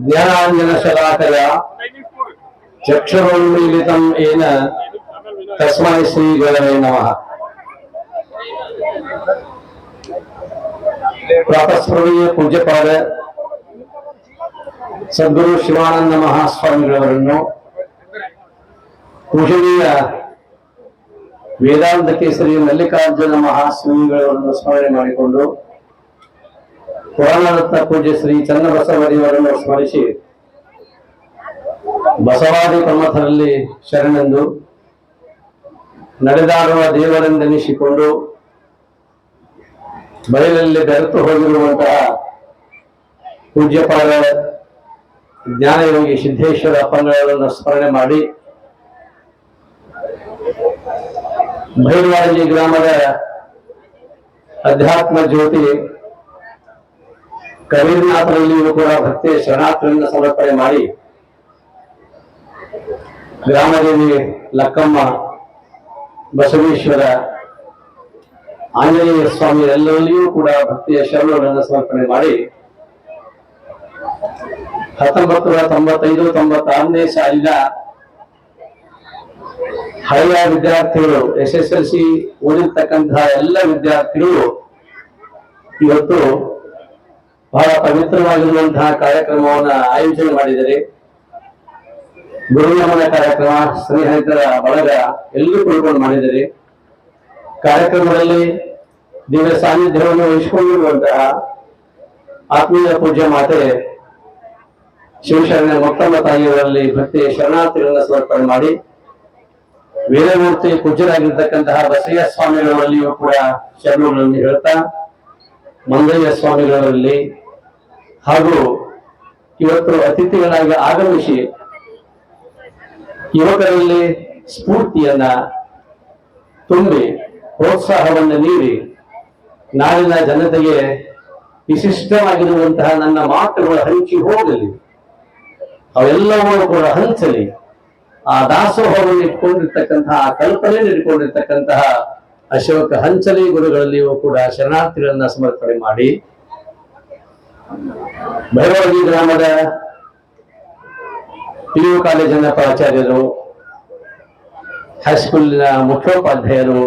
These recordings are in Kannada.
ಜ್ಞಾನಾಂಜನ ಶಲಾಕಯ ಚಕ್ಷುರುನ್ಮೀಲಿತಂ ಏನ ತಸ್ಮೈ ಶ್ರೀ ಗಣವೇ ನಮಃ. ಪ್ರಾತಸ್ಮರಣೀಯ ಪೂಜ್ಯಪಾದ ಸದ್ಗುರು ಶಿವಾನಂದ ಮಹಾಸ್ವಾಮಿಗಳವರನ್ನು ಪೂಜನೀಯ ವೇದಾಂತ ಕೇಸರಿ ಮಲ್ಲಿಕಾರ್ಜುನ ಮಹಾಸ್ವಾಮಿಗಳವರನ್ನು ಸ್ಮರಣೆ ಮಾಡಿಕೊಂಡು ಪುರಾಣರತ್ನ ಪೂಜ್ಯ ಶ್ರೀ ಚನ್ನಬಸವಡಿಯವರನ್ನು ಸ್ಮರಿಸಿ ಬಸವಾದಿ ಪ್ರಮಥರಲ್ಲಿ ಶರಣೆಂದು ನಡೆದಾಡುವ ದೇವರೆಂದೆನಿಸಿಕೊಂಡು ಬಯಲಲ್ಲಿ ಬೆರೆತು ಹೋಗಿರುವಂತಹ ಪೂಜ್ಯಪಾದ ಜ್ಞಾನಯೋಗಿ ಸಿದ್ದೇಶ್ವರ ಅಪ್ಪಂಗಳವರನ್ನು ಸ್ಮರಣೆ ಮಾಡಿ ಭೈರವಾಡಿ ಗ್ರಾಮದ ಅಧ್ಯಾತ್ಮ ಜ್ಯೋತಿ ಕಬೀರ್ನಾಥರಲ್ಲಿಯೂ ಕೂಡ ಭಕ್ತಿಯ ಶರಣಾರ್ಥಿಯನ್ನು ಸಮರ್ಪಣೆ ಮಾಡಿ ಗ್ರಾಮದೇವಿ ಲಕ್ಕಮ್ಮ, ಬಸವೇಶ್ವರ, ಆಂಜನೇಯ ಸ್ವಾಮಿ ಎಲ್ಲರಲ್ಲಿಯೂ ಕೂಡ ಭಕ್ತಿಯ ಶರಣರನ್ನ ಸಮರ್ಪಣೆ ಮಾಡಿ ಹತ್ತೊಂಬತ್ತು ನೂರ ತೊಂಬತ್ತೈದು ತೊಂಬತ್ತಾರನೇ ಸಾಲಿನ ಹಳೆಯ ವಿದ್ಯಾರ್ಥಿಗಳು ಎಸ್ ಎಸ್ ಎಲ್ ಸಿ ಓದಿರ್ತಕ್ಕಂತಹ ಎಲ್ಲ ವಿದ್ಯಾರ್ಥಿಗಳು ಇವತ್ತು ಬಹಳ ಪವಿತ್ರವಾಗಿರುವಂತಹ ಕಾರ್ಯಕ್ರಮವನ್ನ ಆಯೋಜನೆ ಮಾಡಿದರೆ ಗುರುನಮನ ಕಾರ್ಯಕ್ರಮ ಸ್ನೇಹಿತರ ಬಳಗ ಎಲ್ಲರೂ ಕುಳ್ಕೊಂಡು ಮಾಡಿದರೆ ಕಾರ್ಯಕ್ರಮದಲ್ಲಿ ದಿವ್ಯ ಸಾನ್ನಿಧ್ಯವನ್ನು ವಹಿಸಿಕೊಂಡಿರುವಂತಹ ಆತ್ಮೀಯ ಪೂಜ್ಯ ಮಾತೆ ಶಿವಶರಣ ಮೊತ್ತಮ್ಮ ತಾಯಿಯವರಲ್ಲಿ ಭಕ್ತಿ ಶರಣಾರ್ಥಿಗಳನ್ನ ಸಮರ್ಪಣೆ ಮಾಡಿ ವೀರಮೂರ್ತಿ ಪೂಜ್ಯರಾಗಿರ್ತಕ್ಕಂತಹ ಬಸಯ್ಯ ಸ್ವಾಮಿಗಳಲ್ಲಿಯೂ ಕೂಡ ಶರಣಗಳನ್ನು ಹೇಳ್ತಾ, ಮಂಗಯ್ಯ ಸ್ವಾಮಿಗಳವರಲ್ಲಿ ಹಾಗೂ ಇವತ್ತು ಅತಿಥಿಗಳಾಗಿ ಆಗಮಿಸಿ ಯುವಕರಲ್ಲಿ ಸ್ಫೂರ್ತಿಯನ್ನ ತುಂಬಿ ಪ್ರೋತ್ಸಾಹವನ್ನು ನೀಡಿ ನಾಳಿನ ಜನತೆಗೆ ವಿಶಿಷ್ಟವಾಗಿರುವಂತಹ ನನ್ನ ಮಾತುಗಳು ಹಂಚಿ ಹೋಗಲಿ. ಅವೆಲ್ಲವೂ ಕೂಡ ಹಂಚಲಿ. ಆ ದಾಸೋಹವನ್ನು ಇಟ್ಕೊಂಡಿರ್ತಕ್ಕಂತಹ, ಆ ಕಲ್ಪನೆ ಇಟ್ಕೊಂಡಿರ್ತಕ್ಕಂತಹ ಅಶೋಕ ಹಂಚಲಿ ಗುರುಗಳಲ್ಲಿಯೂ ಕೂಡ ಶರಣಾರ್ಥಿಗಳನ್ನ ಸಮರ್ಪಣೆ ಮಾಡಿ. ಭೈರವಗಿ ಗ್ರಾಮದ ಪಿ ಯು ಕಾಲೇಜಿನ ಪ್ರಾಚಾರ್ಯರು, ಹೈಸ್ಕೂಲಿನ ಮುಖ್ಯೋಪಾಧ್ಯಾಯರು,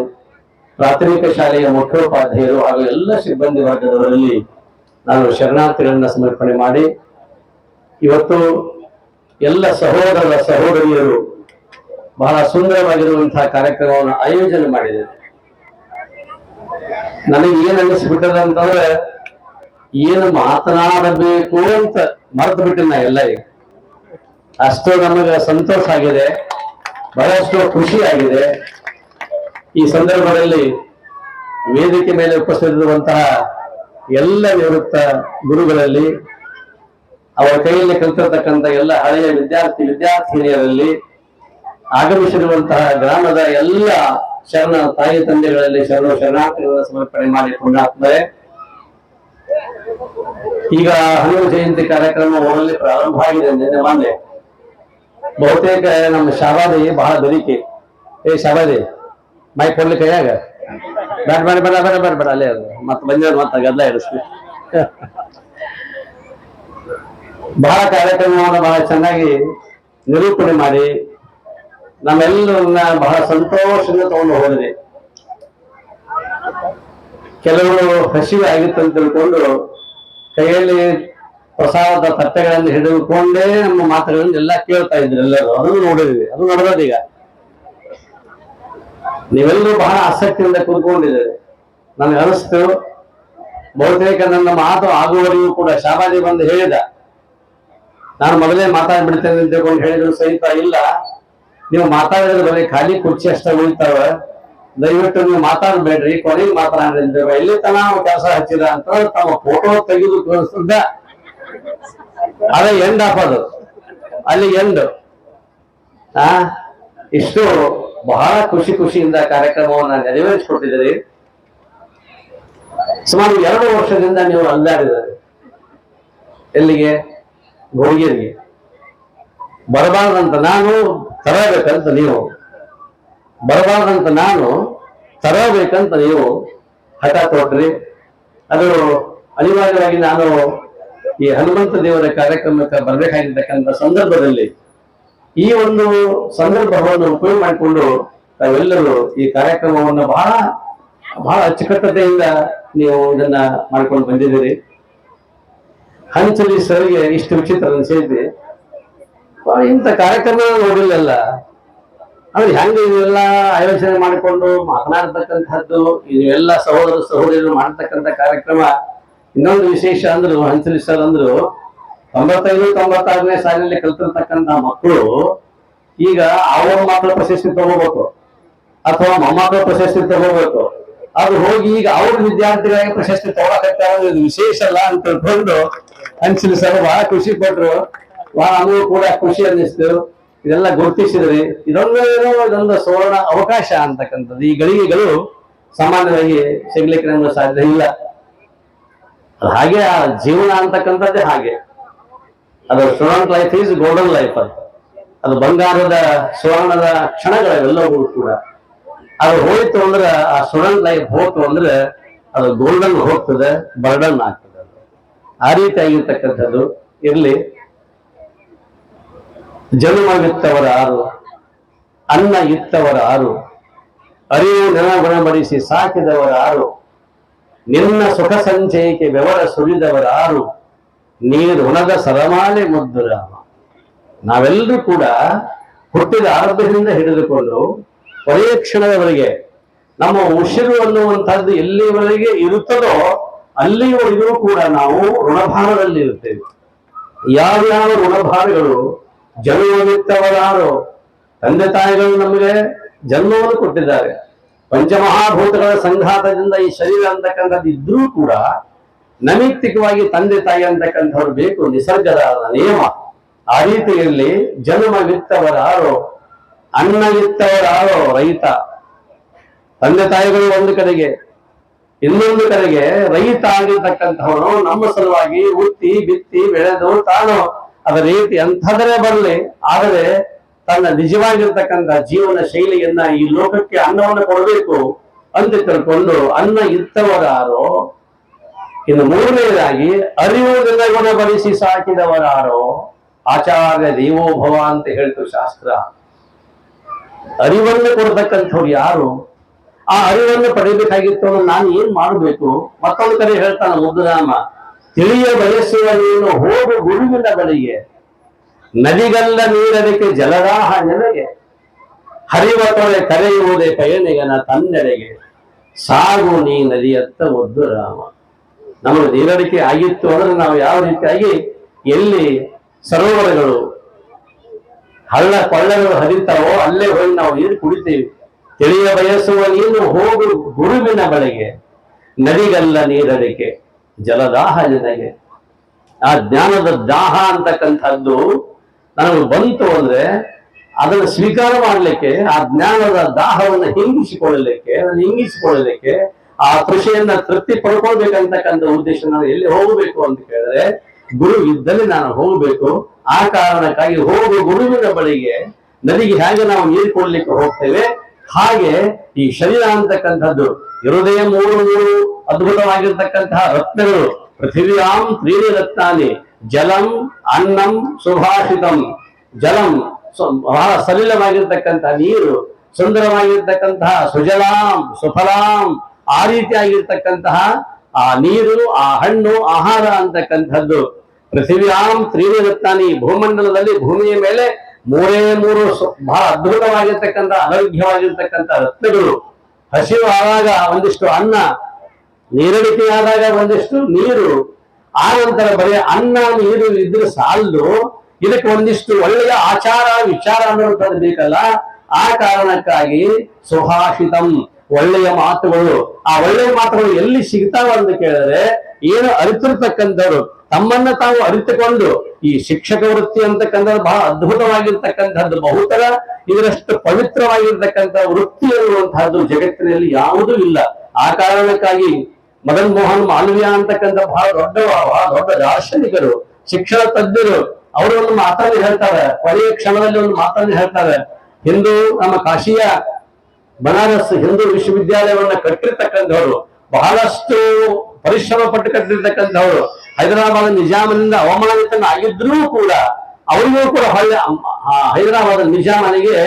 ಪ್ರಾಥಮಿಕ ಶಾಲೆಯ ಮುಖ್ಯೋಪಾಧ್ಯಾಯರು ಹಾಗೂ ಎಲ್ಲ ಸಿಬ್ಬಂದಿ ವರ್ಗದವರಲ್ಲಿ ನಾನು ಶರಣಾರ್ಥಿಗಳನ್ನ ಸಮರ್ಪಣೆ ಮಾಡಿ, ಇವತ್ತು ಎಲ್ಲ ಸಹೋದರ ಸಹೋದರಿಯರು ಬಹಳ ಸುಂದರವಾಗಿರುವಂತಹ ಕಾರ್ಯಕ್ರಮವನ್ನು ಆಯೋಜನೆ ಮಾಡಿದೆ. ನನಗೆ ಏನ್ ಅಂತಂದ್ರೆ ಏನು ಮಾತನಾಡಬೇಕು ಅಂತ ಮರೆತು ಬಿಟ್ಟಿನ ಎಲ್ಲ ಈಗ. ಅಷ್ಟು ನಮಗೆ ಸಂತೋಷ ಆಗಿದೆ, ಬಹಳಷ್ಟು ಖುಷಿ ಆಗಿದೆ. ಈ ಸಂದರ್ಭದಲ್ಲಿ ವೇದಿಕೆ ಮೇಲೆ ಉಪಸ್ಥಿತಿರುವಂತಹ ಎಲ್ಲ ನಿವೃತ್ತ ಗುರುಗಳಲ್ಲಿ, ಅವರ ಕೈಯಲ್ಲಿ ಕಲಿತಿರ್ತಕ್ಕಂಥ ಎಲ್ಲ ಹಳೆಯ ವಿದ್ಯಾರ್ಥಿ, ವಿದ್ಯಾರ್ಥಿನಿಯರಲ್ಲಿ ಆಗಮಿಸಿರುವಂತಹ ಗ್ರಾಮದ ಎಲ್ಲ ಶರಣ ತಾಯಿ ತಂದೆಗಳಲ್ಲಿ ಶರಣ ಶರಣಾರ್ಥಿಗಳ ಸಮರ್ಪಣೆ ಮಾಡಿ ಪುಣ್ಯಾತ್ಮರೆ ಈಗ ಹನುಮ ಜಯಂತಿ ಕಾರ್ಯಕ್ರಮ ಊರಲ್ಲಿ ಪ್ರಾರಂಭ ಆಗಿದೆ ನಿನ್ನೆ ಮೊನ್ನೆ ಬಹುತೇಕ ನಮ್ಮ ಶಾಬಾದಿ ಬಹಳ ಬೆರಿಕೆ. ಏ ಶಾಬಾದಿ ಮೈ ಕೊಡ್ಲಿ ಕೈಯಾಗ. ಬೇಡ ಬೇಡ ಬೇಡ ಬೇಡ ಬೇಡ ಬೇಡ, ಅಲ್ಲೇ ಅದು ಮತ್ತೆ ಬಂದಿರೋದು ಮತ್ತೆ ಗದ್ದಲ ಇಡಿಸ್ಲಿ ಬಹಳ ಕಾರ್ಯಕ್ರಮವನ್ನು ಬಹಳ ಚೆನ್ನಾಗಿ ನಿರೂಪಣೆ ಮಾಡಿ ನಮ್ಮೆಲ್ಲರನ್ನ ಬಹಳ ಸಂತೋಷದಿಂದ ತಗೊಂಡು ಹೋಗಿದೆ. ಕೆಲವರು ಹಸಿವೆ ಆಗಿತ್ತು ಅಂತ ತಿಳ್ಕೊಂಡು ಕೈಯಲ್ಲಿ ಪ್ರಸಾದದ ತಟ್ಟೆಗಳನ್ನು ಹಿಡಿದುಕೊಂಡೇ ನಮ್ಮ ಮಾತುಗಳನ್ನು ಎಲ್ಲ ಕೇಳ್ತಾ ಇದ್ರು ಎಲ್ಲರೂ. ಅದನ್ನು ನೋಡಿದ್ವಿ. ಅದು ನೋಡೋದೀಗ ನೀವೆಲ್ಲರೂ ಬಹಳ ಆಸಕ್ತಿಯಿಂದ ಕೂತ್ಕೊಂಡಿದ್ದೀರಿ. ನನಗೆ ಅನಿಸ್ತು, ಬಹುತೇಕ ನನ್ನ ಮಾತು ಆಗುವವರೆಗೂ ಕೂಡ ಶಾಬಾಜಿ ಬಂದು ಹೇಳಿದ, ನಾನು ಮೊದಲೇ ಮಾತಾಡ್ಬಿಡ್ತೇನೆ ಅಂತ ಹೇಳಿದ್ರು ಸಹಿತ ಇಲ್ಲ. ನೀವು ಮಾತಾಡಿದ್ರೆ ಬರೀ ಖಾಲಿ ಕುರ್ಚಿ ಅಷ್ಟೇ ಉಳಿತಾವ. ದಯವಿಟ್ಟು ನೀವು ಮಾತಾಡ್ಬೇಡ್ರಿ, ಕೊನೆಗೆ ಅಂತ ಎಲ್ಲಿ ತನ ಕೆಲಸ ಹಚ್ಚಿದ ಅಂತ ತಮ್ಮ ಫೋಟೋ ತೆಗೆದು ತೋರಿಸಿದ್ದ ಅದೇ ಎಂಡ್ ಆಫ್ ಅದು. ಅಲ್ಲಿ ಎಂಡ್ ಆ, ಇಷ್ಟು ಬಹಳ ಖುಷಿ ಖುಷಿಯಿಂದ ಕಾರ್ಯಕ್ರಮವನ್ನ ನೆರವೇರಿಸಿಕೊಟ್ಟಿದ್ದೀರಿ. ಸುಮಾರು ಎರಡು ವರ್ಷದಿಂದ ನೀವು ಅಲ್ಲಾಡಿದ್ದಾರೆ. ಎಲ್ಲಿಗೆ? ಗೋಳಿಗೆರಿಗೆ ಬರಬಾರ್ದಂತ ನಾನು ತರಬೇಕಂತ ನೀವು. ಬರಬಾರ್ದಂತ ನಾನು ತರಬೇಕಂತ ನೀವು ಹಠ ತೊಟ್ರಿ. ಅದು ಅನಿವಾರ್ಯವಾಗಿ ನಾನು ಈ ಹನುಮಂತ ದೇವರ ಕಾರ್ಯಕ್ರಮಕ್ಕೆ ಬರಬೇಕಾಗಿರ್ತಕ್ಕಂಥ ಸಂದರ್ಭದಲ್ಲಿ ಈ ಒಂದು ಸಂದರ್ಭವನ್ನು ಉಪಯೋಗ ಮಾಡಿಕೊಂಡು ತಾವೆಲ್ಲರೂ ಈ ಕಾರ್ಯಕ್ರಮವನ್ನು ಬಹಳ ಬಹಳ ಅಚ್ಚುಕಟ್ಟತೆಯಿಂದ ನೀವು ಇದನ್ನ ಮಾಡ್ಕೊಂಡು ಬಂದಿದ್ದೀರಿ. ಹಂಚಲಿ ಸರ್ಗೆ ಇಷ್ಟು ವಿಚಿತ್ರ ಅನಿಸಿದ್ವಿ ಇಂಥ ಕಾರ್ಯಕ್ರಮ ನೋಡಿಲ್ಲಲ್ಲ ಅಂದ್ರೆ ಹೆಂಗ ಇವೆಲ್ಲ ಆಯೋಜನೆ ಮಾಡಿಕೊಂಡು ಮಾತನಾಡ್ತಕ್ಕಂಥದ್ದು ಇವೆಲ್ಲ ಸಹೋದರ ಸಹೋದರಿಯರು ಮಾಡ್ತಕ್ಕಂಥ ಕಾರ್ಯಕ್ರಮ, ಇನ್ನೊಂದು ವಿಶೇಷ ಅಂದ್ರು, ಹಂಚಲಿ ಸರ್ ಅಂದ್ರು, ತೊಂಬತ್ತೈದು, ತೊಂಬತ್ತಾರನೇ ಸಾಲಿನಲ್ಲಿ ಕಲ್ತಿರ್ತಕ್ಕಂಥ ಮಕ್ಕಳು, ಈಗ ಅವ್ರ ಮಕ್ಕಳ ಪ್ರಶಸ್ತಿ ತಗೋಬೇಕು, ಅಥವಾ ಮೊಮ್ಮಕ್ಕಳ ಪ್ರಶಸ್ತಿ ತಗೋಬೇಕು. ಅದು ಹೋಗಿ ಈಗ ಅವ್ರ ವಿದ್ಯಾರ್ಥಿಗಳಿಗೆ ಪ್ರಶಸ್ತಿ ತಗೊಳಕತ್ತಾರ ವಿಶೇಷ ಅಲ್ಲ ಅಂತ ತಿಳ್ಕೊಂಡು ಹಂಚಲಿ ಸರ್ ಬಹಳ ಖುಷಿ ಪಟ್ರು. ಬಹಳ ನಮಗೂ ಕೂಡ ಖುಷಿ ಅನ್ನಿಸ್ತು. ಇದೆಲ್ಲ ಗುರುತಿಸಿದರೆ ಇದೊಂದು ಇದೊಂದು ಸುವರ್ಣ ಅವಕಾಶ ಅಂತಕ್ಕಂಥದ್ದು. ಈ ಗಳಿಗೆಗಳು ಸಾಮಾನ್ಯವಾಗಿ ಸಿಗ್ಲಿಕ್ಕೆ ನಮ್ಗೆ ಸಾಧ್ಯ ಇಲ್ಲ. ಅದು ಹಾಗೆ ಆ ಜೀವನ ಅಂತಕ್ಕಂಥದ್ದೇ ಹಾಗೆ. ಅದು student life is golden life ಅಂತ. ಅದು ಬಂಗಾರದ ಸುವರ್ಣದ ಕ್ಷಣಗಳೆಲ್ಲವೂ ಕೂಡ. ಅದು ಹೋಯ್ತು ಅಂದ್ರೆ ಆ ಸ್ಟೂಡೆಂಟ್ ಲೈಫ್ ಹೋಯ್ತು ಅಂದ್ರೆ ಅದು ಗೋಲ್ಡನ್ ಹೋಗ್ತದೆ ಬರ್ಡನ್ ಆಗ್ತದೆ. ಆ ರೀತಿ ಇರಲಿ ಇರ್ಲಿ. ಜನ್ಮವಿತ್ತವರ ಆರು ಅನ್ನ ಇತ್ತವರ ಆರು, ಅರಿವು ನೆನಗುಣಪಡಿಸಿ ಸಾಕಿದವರ ಆರು, ನಿನ್ನ ಸುಖ ಸಂಚಯಕ್ಕೆ ಬೆವರ ಸುರಿದವರ ಆರು, ನೀರು ಋಣದ ಸರಮಾಲೆ ಮುದ್ದು ರಾಮ. ನಾವೆಲ್ಲರೂ ಕೂಡ ಹುಟ್ಟಿದ ಆರಂಭದಿಂದ ಹಿಡಿದುಕೊಂಡು ಕೊನೆಯ ಕ್ಷಣದವರೆಗೆ ನಮ್ಮ ಉಸಿರು ಅನ್ನುವಂಥದ್ದು ಎಲ್ಲಿವರೆಗೆ ಇರುತ್ತದೋ ಅಲ್ಲಿವರೆಗೂ ಕೂಡ ನಾವು ಋಣಭಾರದಲ್ಲಿ ಇರುತ್ತೇವೆ ಯಾವ್ಯಾವ ಋಣಭಾರಗಳು ಜನ್ಮವಿತ್ತವರಾರೋ ತಂದೆ ತಾಯಿಗಳು ನಮಗೆ ಜನ್ಮವನ್ನು ಕೊಟ್ಟಿದ್ದಾರೆ. ಪಂಚಮಹಾಭೂತಗಳ ಸಂಘಾತದಿಂದ ಈ ಶರೀರ ಅಂತಕ್ಕಂಥದ್ದು ಇದ್ರೂ ಕೂಡ ನೈಮಿತ್ತಿಕವಾಗಿ ತಂದೆ ತಾಯಿ ಅಂತಕ್ಕಂಥವ್ರು ಬೇಕು ನಿಸರ್ಗದ ನಿಯಮ. ಆ ರೀತಿಯಲ್ಲಿ ಜನ್ಮವಿತ್ತವರಾರು ಅನ್ನ ಇತ್ತವರಾರೋ ರೈತ. ತಂದೆ ತಾಯಿಗಳು ಒಂದು ಕಡೆಗೆ, ಇನ್ನೊಂದು ಕಡೆಗೆ ರೈತ ಆಗಿರ್ತಕ್ಕಂಥವನು ನಮ್ಮ ಸಲುವಾಗಿ ಉತ್ತಿ, ಬಿತ್ತಿ, ಬೆಳೆದು ತಾನು ಅದರ ರೀತಿ ಅಂಥದ್ರೆ ಬರಲಿ. ಆದರೆ ತನ್ನ ನಿಜವಾಗಿರ್ತಕ್ಕಂಥ ಜೀವನ ಶೈಲಿಯನ್ನ ಈ ಲೋಕಕ್ಕೆ ಅನ್ನವನ್ನು ಕೊಡಬೇಕು ಅಂತ ತಿಳ್ಕೊಂಡು ಅನ್ನ ಇತ್ತವರಾರೋ ಇನ್ನು ಮೂರನೆಯದಾಗಿ ಅರಿವು ಗುಣಪಡಿಸಿ ಸಾಕಿದವರಾರೋ, ಆಚಾರ್ಯ ದೇವೋಭವ ಅಂತ ಹೇಳ್ತು ಶಾಸ್ತ್ರ. ಅರಿವನ್ನು ಕೊಡ್ತಕ್ಕಂಥವ್ರು ಯಾರು? ಆ ಅರಿವನ್ನು ಪಡೆಯಬೇಕಾಗಿತ್ತು ನಾನು ಏನ್ ಮಾಡಬೇಕು? ಮತ್ತೊಂದು ಕಡೆ ಹೇಳ್ತಾನ ಮುದ್ದುರಾಮ ತಿಳಿಯ ಬಯಸುವ ನೀನು ಹೋಗು ಗುರುವಿನ ಬಳಿಗೆ. ನದಿಗಲ್ಲ ನೀರದಕ್ಕೆ ಜಲದಾಹ ನೆನಗೆ ಹರಿವ ತೊಳೆ ಕರೆಯುವುದೇ ಪಯಣಿಗನ ತನ್ನೆಡೆಗೆ. ಸಾಗು ನೀ ನದಿಯತ್ತ ಒದ್ದು ರಾಮ. ನಮಗೆ ನೀರಡಿಕೆ ಆಗಿತ್ತು ಅಂದ್ರೆ ನಾವು ಯಾವ ರೀತಿಯಾಗಿ ಎಲ್ಲಿ ಸರೋವರಗಳು, ಹಳ್ಳ ಕೊಳ್ಳಗಳು ಹರಿತಾವೋ ಅಲ್ಲೇ ಹೋಗಿ ನಾವು ನೀರು ಕುಡಿತೀವಿ. ತಿಳಿಯ ಬಯಸುವ ನೀನು ಹೋಗು ಗುರುವಿನ ಬಳಿಗೆ. ನದಿಗಲ್ಲ ನೀರಡಿಕೆ. ಜಲದಾಹ ನಿನಗೆ ಆ ಜ್ಞಾನದ ದಾಹ ಅಂತಕ್ಕಂಥದ್ದು ನನಗೆ ಬಂತು ಅಂದ್ರೆ ಅದನ್ನು ಸ್ವೀಕಾರ ಮಾಡಲಿಕ್ಕೆ, ಆ ಜ್ಞಾನದ ದಾಹವನ್ನು ಹಿಂಗಿಸಿಕೊಳ್ಳಲಿಕ್ಕೆ, ಅದನ್ನು ಹಿಂಗಿಸಿಕೊಳ್ಳಲಿಕ್ಕೆ ಆ ಕೃಷಿಯನ್ನ ತೃಪ್ತಿ ಪಡ್ಕೊಳ್ಬೇಕಂತಕ್ಕಂಥ ಉದ್ದೇಶ ನಾನು ಎಲ್ಲಿ ಹೋಗಬೇಕು ಅಂತ ಕೇಳಿದ್ರೆ, ಗುರು ಇದ್ದಲ್ಲಿ ನಾನು ಹೋಗಬೇಕು. ಆ ಕಾರಣಕ್ಕಾಗಿ ಹೋಗುವ ಗುರುವಿನ ಬಳಿಗೆ ನದಿಗೆ ಹೇಗೆ ನಾವು ನೀರು ಕೊಡ್ಲಿಕ್ಕೆ ಹೋಗ್ತೇವೆ? ಹಾಗೆ ಈ ಶರೀರ ಅಂತಕ್ಕಂಥದ್ದು, ಹೃದಯ ಮೂರು ಮೂರು ಅದ್ಭುತವಾಗಿರ್ತಕ್ಕಂತಹ ರತ್ನಗಳು. ಪೃಥಿವ್ಯಾಂ ತ್ರೀಣಿ ರತ್ನಾನಿ ಜಲಂ ಅನ್ನಂ ಸುಭಾಷಿತಂ. ಜಲಂ ಬಹಳ ಸಲಿಲವಾಗಿರ್ತಕ್ಕಂತಹ ನೀರು, ಸುಂದರವಾಗಿರ್ತಕ್ಕಂತಹ ಸುಜಲಾಂ, ಸುಫಲಾಂ, ಆ ರೀತಿಯಾಗಿರ್ತಕ್ಕಂತಹ ಆ ನೀರು, ಆ ಹಣ್ಣು, ಆಹಾರ ಅಂತಕ್ಕಂಥದ್ದು. ಪೃಥಿವ್ಯಾಂ ತ್ರೀಣಿ ರತ್ನಾನಿ ಭೂಮಂಡಲದಲ್ಲಿ ಭೂಮಿಯ ಮೇಲೆ ಮೂರೇ ಮೂರು ಬಹಳ ಅದ್ಭುತವಾಗಿರ್ತಕ್ಕಂಥ ಅನರ್ಘ್ಯವಾಗಿರ್ತಕ್ಕಂಥ ರತ್ನಗಳು. ಹಸಿವು ಆದಾಗ ಒಂದಿಷ್ಟು ಅನ್ನ ನೀರಡಿಕೆಯಾದಾಗ ಒಂದಿಷ್ಟು ನೀರು, ಆ ನಂತರ ಬರೀ ಅನ್ನ, ನೀರು ಇದ್ರೆ ಸಾಲದು. ಇದಕ್ಕೆ ಒಂದಿಷ್ಟು ಒಳ್ಳೆಯ ಆಚಾರ, ವಿಚಾರ ಅನ್ನುವಂಥದ್ದು ಬೇಕಲ್ಲ ಆ ಕಾರಣಕ್ಕಾಗಿ ಸುಭಾಷಿತಂ, ಒಳ್ಳೆಯ ಮಾತುಗಳು. ಆ ಒಳ್ಳೆಯ ಮಾತುಗಳು ಎಲ್ಲಿ ಸಿಗ್ತಾವ ಅಂತ ಕೇಳಿದ್ರೆ, ಏನು ಅರಿತಿರ್ತಕ್ಕಂಥವ್ರು, ತಮ್ಮನ್ನ ತಾವು ಅರಿತುಕೊಂಡು, ಈ ಶಿಕ್ಷಕ ವೃತ್ತಿ ಅಂತಕ್ಕಂಥದ್ದು ಬಹಳ ಅದ್ಭುತವಾಗಿರ್ತಕ್ಕಂಥದ್ದು, ಬಹುತರ ಇದರಷ್ಟು ಪವಿತ್ರವಾಗಿರ್ತಕ್ಕಂಥ ವೃತ್ತಿ ಅನ್ನುವಂತಹದ್ದು ಜಗತ್ತಿನಲ್ಲಿ ಯಾವುದೂ ಇಲ್ಲ. ಆ ಕಾರಣಕ್ಕಾಗಿ ಮದನ್ ಮೋಹನ್ ಮಾಲವೀಯ ಅಂತಕ್ಕಂಥ ಬಹಳ ದೊಡ್ಡ ಬಹಳ ದೊಡ್ಡ ದಾರ್ಶನಿಕರು, ಶಿಕ್ಷಣ ತಜ್ಞರು, ಅವರು ಒಂದು ಮಾತನ್ನು ಹೇಳ್ತಾರೆ. ಕೊನೆಯ ಕ್ಷಣದಲ್ಲಿ ಒಂದು ಮಾತನ್ನು ಹೇಳ್ತಾರೆ. ಹಿಂದೂ ನಮ್ಮ ಕಾಶಿಯ ಬನಾರಸ್ ಹಿಂದೂ ವಿಶ್ವವಿದ್ಯಾಲಯವನ್ನ ಕಟ್ಟಿರ್ತಕ್ಕಂಥವ್ರು, ಬಹಳಷ್ಟು ಪರಿಶ್ರಮ ಪಟ್ಟು ಕಟ್ಟಿರ್ತಕ್ಕಂಥವ್ರು, ಹೈದರಾಬಾದ್ ನಿಜಾಮನಿಂದ ಅವಮಾನಿತನ ಆಗಿದ್ರೂ ಕೂಡ ಅವರಿಗೂ ಕೂಡ ಹೈದರಾಬಾದ್ ನಿಜಾಮನಿಗೆ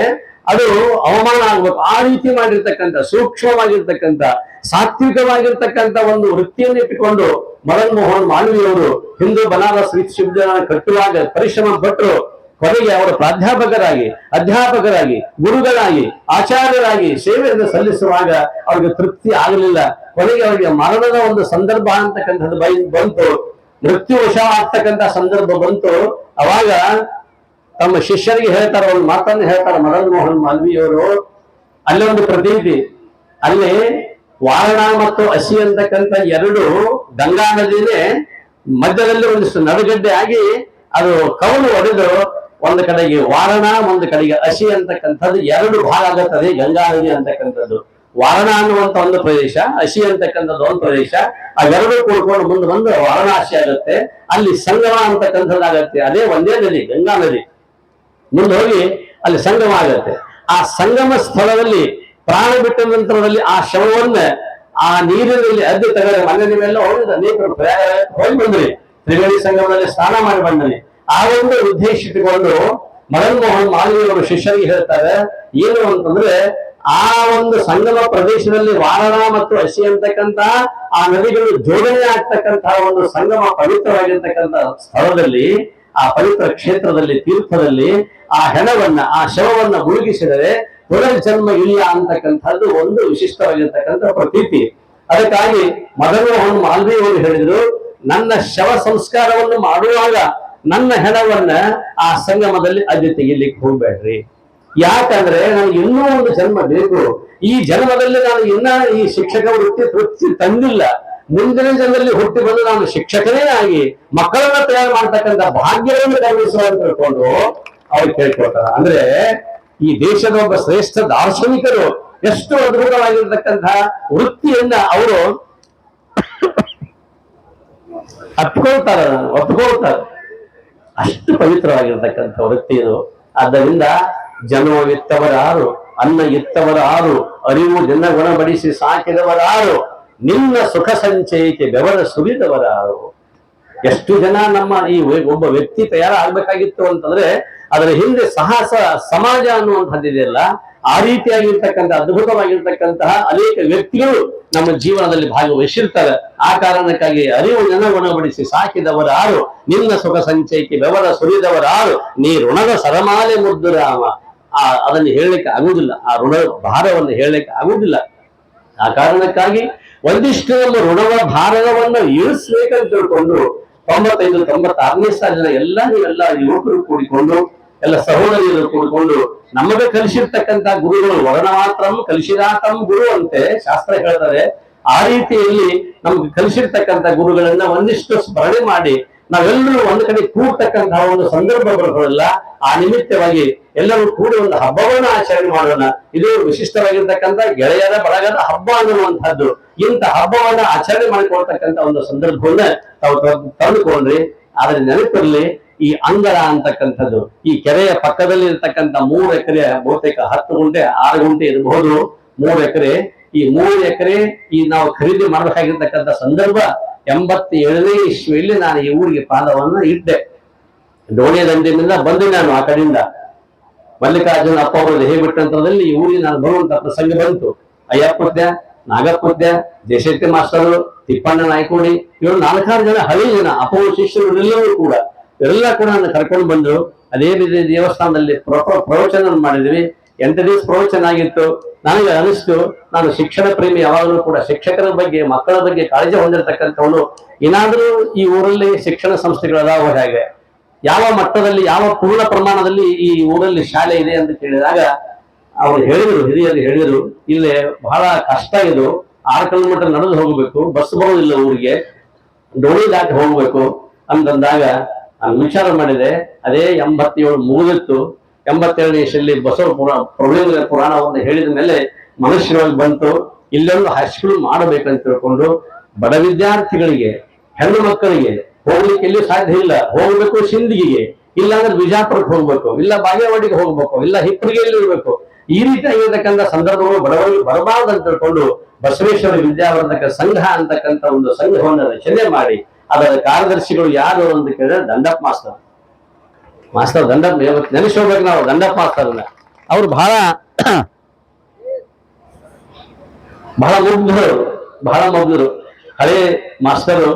ಅದು ಅವಮಾನ ಆಗ್ಬೇಕು. ಆ ರೀತಿ ಮಾಡಿರ್ತಕ್ಕಂಥ, ಸೂಕ್ಷ್ಮವಾಗಿರ್ತಕ್ಕಂಥ, ಸಾತ್ವಿಕವಾಗಿರ್ತಕ್ಕಂಥ ಒಂದು ವೃತ್ತಿಯನ್ನು ಇಟ್ಟುಕೊಂಡು ಮದನ್ ಮೋಹನ್ ಮಾಳವಿಯವರು ಹಿಂದೂ ಬನಾರಸ್ ವಿಶ್ವವಿದ್ಯಾಲಯ ಕಟ್ಟುವಾಗ ಪರಿಶ್ರಮ ಪಟ್ಟರು ಕೊನೆಗೆ ಅವರು ಪ್ರಾಧ್ಯಾಪಕರಾಗಿ, ಅಧ್ಯಾಪಕರಾಗಿ, ಗುರುಗಳಾಗಿ, ಆಚಾರ್ಯರಾಗಿ ಸೇವೆಯನ್ನು ಸಲ್ಲಿಸುವಾಗ ಅವ್ರಿಗೆ ತೃಪ್ತಿ ಆಗಲಿಲ್ಲ. ಕೊನೆಗೆ ಅವರಿಗೆ ಮರಣದ ಒಂದು ಸಂದರ್ಭ ಅಂತಕ್ಕಂಥದ್ದು ಬೈ ಬಂತು. ಮೃತ್ಯುವಶ ಆಗ್ತಕ್ಕಂಥ ಸಂದರ್ಭ ಬಂತು. ಅವಾಗ ತಮ್ಮ ಶಿಷ್ಯರಿಗೆ ಹೇಳ್ತಾರ, ಒಂದು ಮಾತನ್ನು ಹೇಳ್ತಾರೆ ಮದನ್ ಮೋಹನ್ ಮಾಲ್ವಿಯವರು. ಅಲ್ಲೊಂದು ಪ್ರತೀತಿ ಅಲ್ಲಿ ವಾರಣ ಮತ್ತು ಹಸಿ ಅಂತಕ್ಕಂಥ ಎರಡು ಗಂಗಾ ನದಿನೇ ಮಧ್ಯದಲ್ಲಿ ಒಂದಿಷ್ಟು ನಡುಗಡ್ಡೆ ಆಗಿ ಅದು ಕವಲು ಒಡೆದು ಒಂದು ಕಡೆಗೆ ವಾರಣ, ಒಂದು ಕಡೆಗೆ ಹಸಿ ಅಂತಕ್ಕಂಥದ್ದು ಎರಡು ಭಾಗ ಆಗುತ್ತದೆ ಗಂಗಾ ನದಿ ಅಂತಕ್ಕಂಥದ್ದು. ವಾರಣ ಅನ್ನುವಂತ ಒಂದು ಪ್ರದೇಶ ಹಸಿ ಅಂತಕ್ಕಂಥದ್ದು ಒಂದು ಪ್ರದೇಶ. ಅವೆರಡು ಕೂಡ್ಕೊಂಡು ಮುಂದೆ ಬಂದು ವಾರಣಾಸಿ ಆಗುತ್ತೆ. ಅಲ್ಲಿ ಸಂಗಮ ಅಂತಕ್ಕಂಥದ್ದಾಗತ್ತೆ ಅದೇ ಒಂದೇ ನದಿ, ಗಂಗಾ ನದಿ. ಮುಂದೆ ಹೋಗಿ ಅಲ್ಲಿ ಸಂಗಮ ಆಗತ್ತೆ. ಆ ಸಂಗಮ ಸ್ಥಳದಲ್ಲಿ ಪ್ರಾಣ ಬಿಟ್ಟ ನಂತರದಲ್ಲಿ ಆ ಶವವನ್ನ ಆ ನೀರಿನಲ್ಲಿ ಅದ್ದು ತಗಡೆ ಮನೆ ನೀವೆಲ್ಲ ಹೋಗಿದ ನೀರು ಹೋಗಿ ಬಂದ್ರಿ. ತ್ರಿವೇಣಿ ಸಂಗಮದಲ್ಲಿ ಸ್ನಾನ ಮಾಡಿ ಬಂದ್ರಿ. ಆ ಒಂದು ಉದ್ದೇಶ ಇಟ್ಟುಕೊಂಡು ಮದನ್ ಮೋಹನ್ ಶಿಷ್ಯರಿಗೆ ಹೇಳ್ತಾರೆ, ಏನು ಅಂತಂದ್ರೆ ಆ ಒಂದು ಸಂಗಮ ಪ್ರದೇಶದಲ್ಲಿ ವಾರಣಾ ಮತ್ತು ಹಸಿ ಅಂತಕ್ಕಂತ ಆ ನದಿಗಳು ಜೋಡಣೆ ಆಗ್ತಕ್ಕಂತಹ ಒಂದು ಸಂಗಮ ಪವಿತ್ರವಾಗಿರ್ತಕ್ಕಂಥ ಸ್ಥಳದಲ್ಲಿ ಆ ಪವಿತ್ರ ಕ್ಷೇತ್ರದಲ್ಲಿ, ತೀರ್ಥದಲ್ಲಿ ಆ ಹೆಣವನ್ನ, ಆ ಶವವನ್ನ ಮುಳುಗಿಸಿದರೆ ಪುನರ್ಜನ್ಮ ಇಲ್ಲ ಅಂತಕ್ಕಂಥದ್ದು ಒಂದು ವಿಶಿಷ್ಟವಾಗಿರ್ತಕ್ಕಂಥ ಪ್ರತೀತಿ. ಅದಕ್ಕಾಗಿ ಮದನ್ಮೋಹನ್ ಮೋಹನ್ ಮಾಲ್ವಿ ಹೇಳಿದ್ರು, ನನ್ನ ಶವ ಸಂಸ್ಕಾರವನ್ನು ಮಾಡುವಾಗ ನನ್ನ ಹೆಣವನ್ನ ಆ ಸಂಗಮದಲ್ಲಿ ಅಲ್ಲಿ ತೆಗಿಲಿಕ್ಕೆ ಹೋಗ್ಬೇಡ್ರಿ. ಯಾಕಂದ್ರೆ ನನಗೆ ಇನ್ನೂ ಒಂದು ಜನ್ಮ ಬೇಕು. ಈ ಜನ್ಮದಲ್ಲಿ ನಾನು ಇನ್ನ ಈ ಶಿಕ್ಷಕ ವೃತ್ತಿ ತೃಪ್ತಿ ತಂದಿಲ್ಲ. ಮುಂದಿನ ಜನರಲ್ಲಿ ಹುಟ್ಟಿ ಬಂದು ನಾನು ಶಿಕ್ಷಕನೇ ಆಗಿ ಮಕ್ಕಳನ್ನ ತಯಾರು ಮಾಡ್ತಕ್ಕಂಥ ಭಾಗ್ಯವನ್ನು ಕರುಣಿಸುವ ಅಂತ ತಿಳ್ಕೊಂಡು ಅವ್ರು ಕೇಳ್ಕೊಳ್ತಾರ. ಅಂದ್ರೆ ಈ ದೇಶದ ಒಬ್ಬ ಶ್ರೇಷ್ಠ ದಾರ್ಶನಿಕರು ಎಷ್ಟು ಅದ್ಭುತವಾಗಿರ್ತಕ್ಕಂತಹ ವೃತ್ತಿಯನ್ನ ಅವರು ಅಪ್ಕೊಳ್ತಾರ ಒಪ್ಕೊಳ್ತಾರೆ. ಅಷ್ಟು ಪವಿತ್ರವಾಗಿರ್ತಕ್ಕಂಥ ವೃತ್ತಿ ಇದು. ಆದ್ದರಿಂದ ಜನ್ಮವಿತ್ತವರಾರು ಅನ್ನ ಇತ್ತವರಾರು ಅರಿವು ಜನ ಗುಣಪಡಿಸಿ ಸಾಕಿದವರಾರು ನಿನ್ನ ಸುಖ ಸಂಚಯಕ್ಕೆ ಬೆವರ ಸುರಿದವರಾರು ಎಷ್ಟು ಜನ ನಮ್ಮ ಈ ಒಬ್ಬ ವ್ಯಕ್ತಿ ತಯಾರಾಗಬೇಕಾಗಿತ್ತು ಅಂತಂದ್ರೆ ಅದರ ಹಿಂದೆ ಸಾಹಸ, ಸಮಾಜ ಅನ್ನುವಂಥದ್ದು ಇದೆಯಲ್ಲ ಆ ರೀತಿಯಾಗಿರ್ತಕ್ಕಂಥ, ಅದ್ಭುತವಾಗಿರ್ತಕ್ಕಂತಹ ಅನೇಕ ವ್ಯಕ್ತಿಗಳು ನಮ್ಮ ಜೀವನದಲ್ಲಿ ಭಾಗವಹಿಸಿರ್ತಾರೆ. ಆ ಕಾರಣಕ್ಕಾಗಿ ಅರಿವು ಜನಗುಣಪಡಿಸಿ ಸಾಕಿದವರಾರು ನಿನ್ನ ಸುಖ ಸಂಚಯಕ್ಕೆ ಬೆವರ ಸುರಿದವರಾರು ನೀ ಋಣದ ಸರಮಾಲೆ ಮುದ್ದು ರಾಮ. ಆ, ಅದನ್ನು ಹೇಳಲಿಕ್ಕೆ ಆಗುವುದಿಲ್ಲ. ಆ ಋಣ ಭಾರವನ್ನು ಹೇಳಲಿಕ್ಕೆ ಆಗುವುದಿಲ್ಲ. ಆ ಕಾರಣಕ್ಕಾಗಿ ಒಂದಿಷ್ಟು ಒಂದು ಋಣವ ಭಾರವನ್ನು ಇಳಿಸ್ಬೇಕಂತ ತಿಳ್ಕೊಂಡು ತೊಂಬತ್ತೈದು, ತೊಂಬತ್ತಾರನೇ ಸಾಲಿನ ಎಲ್ಲ ಎಲ್ಲ ಯುವಕರು ಕೂಡಿಕೊಂಡು, ಎಲ್ಲ ಸಹೋದರಿಯರು ಕೂಡಿಕೊಂಡು ನಮಗೆ ಕಲಿಸಿರ್ತಕ್ಕಂತ ಗುರುಗಳು ವರ್ಣ ಮಾತ್ರಂ ಕಲಿಸಿದಾತಂ ಗುರು ಅಂತೆ ಶಾಸ್ತ್ರ ಹೇಳ್ತಾರೆ. ಆ ರೀತಿಯಲ್ಲಿ ನಮ್ಗೆ ಕಲಿಸಿರ್ತಕ್ಕಂತ ಗುರುಗಳನ್ನ ಒಂದಿಷ್ಟು ಸ್ಮರಣೆ ಮಾಡಿ ನಾವೆಲ್ಲರೂ ಒಂದು ಕಡೆ ಕೂಡ್ತಕ್ಕಂತಹ ಒಂದು ಸಂದರ್ಭ ಬರ್ಬೋದಲ್ಲ ಆ ನಿಮಿತ್ತವಾಗಿ ಎಲ್ಲರೂ ಕೂಡಿ ಒಂದು ಹಬ್ಬವನ್ನ ಆಚರಣೆ ಮಾಡೋಣ. ಇದು ವಿಶಿಷ್ಟವಾಗಿರ್ತಕ್ಕಂಥ ಗೆಳೆಯರ ಬಳಗದ ಹಬ್ಬ ಅನ್ನುವಂತಹದ್ದು. ಇಂಥ ಹಬ್ಬವನ್ನ ಆಚರಣೆ ಮಾಡಿಕೊಳ್ತಕ್ಕಂಥ ಒಂದು ಸಂದರ್ಭವನ್ನ ತಾವು ತಂದುಕೊಂಡ್ರಿ. ಆದ್ರೆ ನೆನಪಿರ್ಲಿ, ಈ ಅಂಗರ ಅಂತಕ್ಕಂಥದ್ದು, ಈ ಕೆರೆಯ ಪಕ್ಕದಲ್ಲಿ ಇರ್ತಕ್ಕಂಥ ಮೂರು ಎಕರೆ, ಬಹುತೇಕ ಹತ್ತು ಗುಂಟೆ, ಆರು ಗುಂಟೆ ಇರಬಹುದು. ಮೂರು ಎಕರೆ, ಈ ಮೂರು ಎಕರೆ ಈ ನಾವು ಖರೀದಿ ಮಾಡಬೇಕಾಗಿರ್ತಕ್ಕಂಥ ಸಂದರ್ಭ ಎಂಬತ್ತೇಳನೇ ಇಸ್ವಿಯಲ್ಲಿ ನಾನು ಈ ಊರಿಗೆ ಪಾದವನ್ನು ಇಟ್ಟೆ. ದೋಣಿಯ ದಂಡಿನಿಂದ ಬಂದೆ ನಾನು ಆ ಕಡೆಯಿಂದ. ಮಲ್ಲಿಕಾರ್ಜುನ ಅಪ್ಪ ಅವರು ಬಿಟ್ಟಂತರದಲ್ಲಿ ಈ ಊರಿಗೆ ನಾನು ಬರುವಂತ ಪ್ರಸಂಗ ಬಂತು. ಅಯ್ಯಪ್ಪದ್ಯ, ನಾಗಪ್ಪದ್ಯ ದೇಶಕ್ತಿ ಮಾಸ್ಟರು, ತಿಪ್ಪಣ್ಣ ನಾಯ್ಕೋಡಿ ಇವರು ನಾಲ್ಕಾರು ಜನ ಹಳಿ ಜನ ಅಪ್ಪವ ಶಿಷ್ಯರು ಎಲ್ಲರೂ ಕೂಡ. ಎಲ್ಲ ಕೂಡ ನಾನು ಕರ್ಕೊಂಡು ಬಂದರು ಅದೇ ರೀತಿ ದೇವಸ್ಥಾನದಲ್ಲಿ ಪ್ರ- ಪ್ರವಚನ ಮಾಡಿದ್ವಿ. ಎಂಟು ದಿವಸ ಆಗಿತ್ತು ನನಗೆ ಅನಿಸ್ತು, ನಾನು ಶಿಕ್ಷಣ ಪ್ರೇಮಿ ಯಾವಾಗಲೂ ಕೂಡ. ಶಿಕ್ಷಕರ ಬಗ್ಗೆ, ಮಕ್ಕಳ ಬಗ್ಗೆ ಕಾಳಜಿ ಹೊಂದಿರತಕ್ಕಂಥವನು ಏನಾದರೂ ಈ ಊರಲ್ಲಿ ಶಿಕ್ಷಣ ಸಂಸ್ಥೆಗಳದಾವ ಹೇಗೆ. ಯಾವ ಮಟ್ಟದಲ್ಲಿ, ಯಾವ ಪೂರ್ಣ ಪ್ರಮಾಣದಲ್ಲಿ ಈ ಊರಲ್ಲಿ ಶಾಲೆ ಇದೆ ಅಂತ ಕೇಳಿದಾಗ ಅವ್ರು ಹೇಳಿದರು, ಹಿರಿಯರು ಹೇಳಿದರು, ಇಲ್ಲಿ ಬಹಳ ಕಷ್ಟ ಇದು. ಆರು ಕಿಲೋಮೀಟರ್ ನಡೆದು ಹೋಗಬೇಕು ಬಸ್ ಬರೋದಿಲ್ಲ ಊರಿಗೆ. ಡೋಣಿ ದಾಟಿ ಹೋಗಬೇಕು ಅಂತಂದಾಗ ನಾನು ವಿಚಾರ ಮಾಡಿದೆ, ಅದೇ ಎಂಬತ್ತೇಳು ಮುಗಿದಿತ್ತು. ಎಂಬತ್ತೇಳನೇ ಇಸಲ್ಲಿ ಬಸವ ಪುರ ಪ್ರಭುಗಳ ಪುರಾಣವನ್ನು ಹೇಳಿದ ಮೇಲೆ ಮನುಷ್ಯರಲ್ಲಿ ಬಂತು. ಇಲ್ಲೆಲ್ಲೂ ಹೈಸ್ಕೂಲ್ ಮಾಡಬೇಕಂತ ತಿಳ್ಕೊಂಡು ಬಡ ವಿದ್ಯಾರ್ಥಿಗಳಿಗೆ, ಹೆಣ್ಣು ಮಕ್ಕಳಿಗೆ ಹೋಗ್ಲಿಕ್ಕೆ ಎಲ್ಲಿ ಸಾಧ್ಯ ಇಲ್ಲ. ಹೋಗ್ಬೇಕು ಸಿಂಧಿಗೆ ಇಲ್ಲ ಅಂದ್ರೆ ಬಿಜಾಪುರಕ್ಕೆ ಹೋಗ್ಬೇಕು, ಇಲ್ಲ ಬಾಗೇವಾಡಿಗೆ ಹೋಗ್ಬೇಕು, ಇಲ್ಲ ಹಿಪ್ಪರಿಗೆಯಲ್ಲಿ ಇರ್ಬೇಕು. ಈ ರೀತಿಯಾಗಿರ್ತಕ್ಕಂಥ ಸಂದರ್ಭಗಳು ಬಡವರಿಗೆ ಬರಬಾರದು ಅಂತ ತಿಳ್ಕೊಂಡು ಬಸವೇಶ್ವರ ವಿದ್ಯಾವರ್ಧಕ ಸಂಘ ಅಂತಕ್ಕಂಥ ಒಂದು ಸಂಘವನ್ನು ರಚನೆ ಮಾಡಿ, ಅದರ ಕಾರ್ಯದರ್ಶಿಗಳು ಯಾರು ಅಂತ ಕೇಳಿದ್ರೆ ದಂಡಪ್ಪ ಮಾಸ್ತರ್ ಮಾಸ್ತರ್ ಗಂಡಪ್ಪ, ಇವತ್ತು ನೆನೆಸ್ಕೋಬೇಕು ನಾವು, ಗಂಡಪ್ಪ ಮಾಸ್ತರ್ನ ಅವ್ರು ಬಹಳ ಬಹಳ ಮುಗ್ಧರು ಬಹಳ ಮುಗ್ಧರು. ಹಳೆ ಮಾಸ್ತರು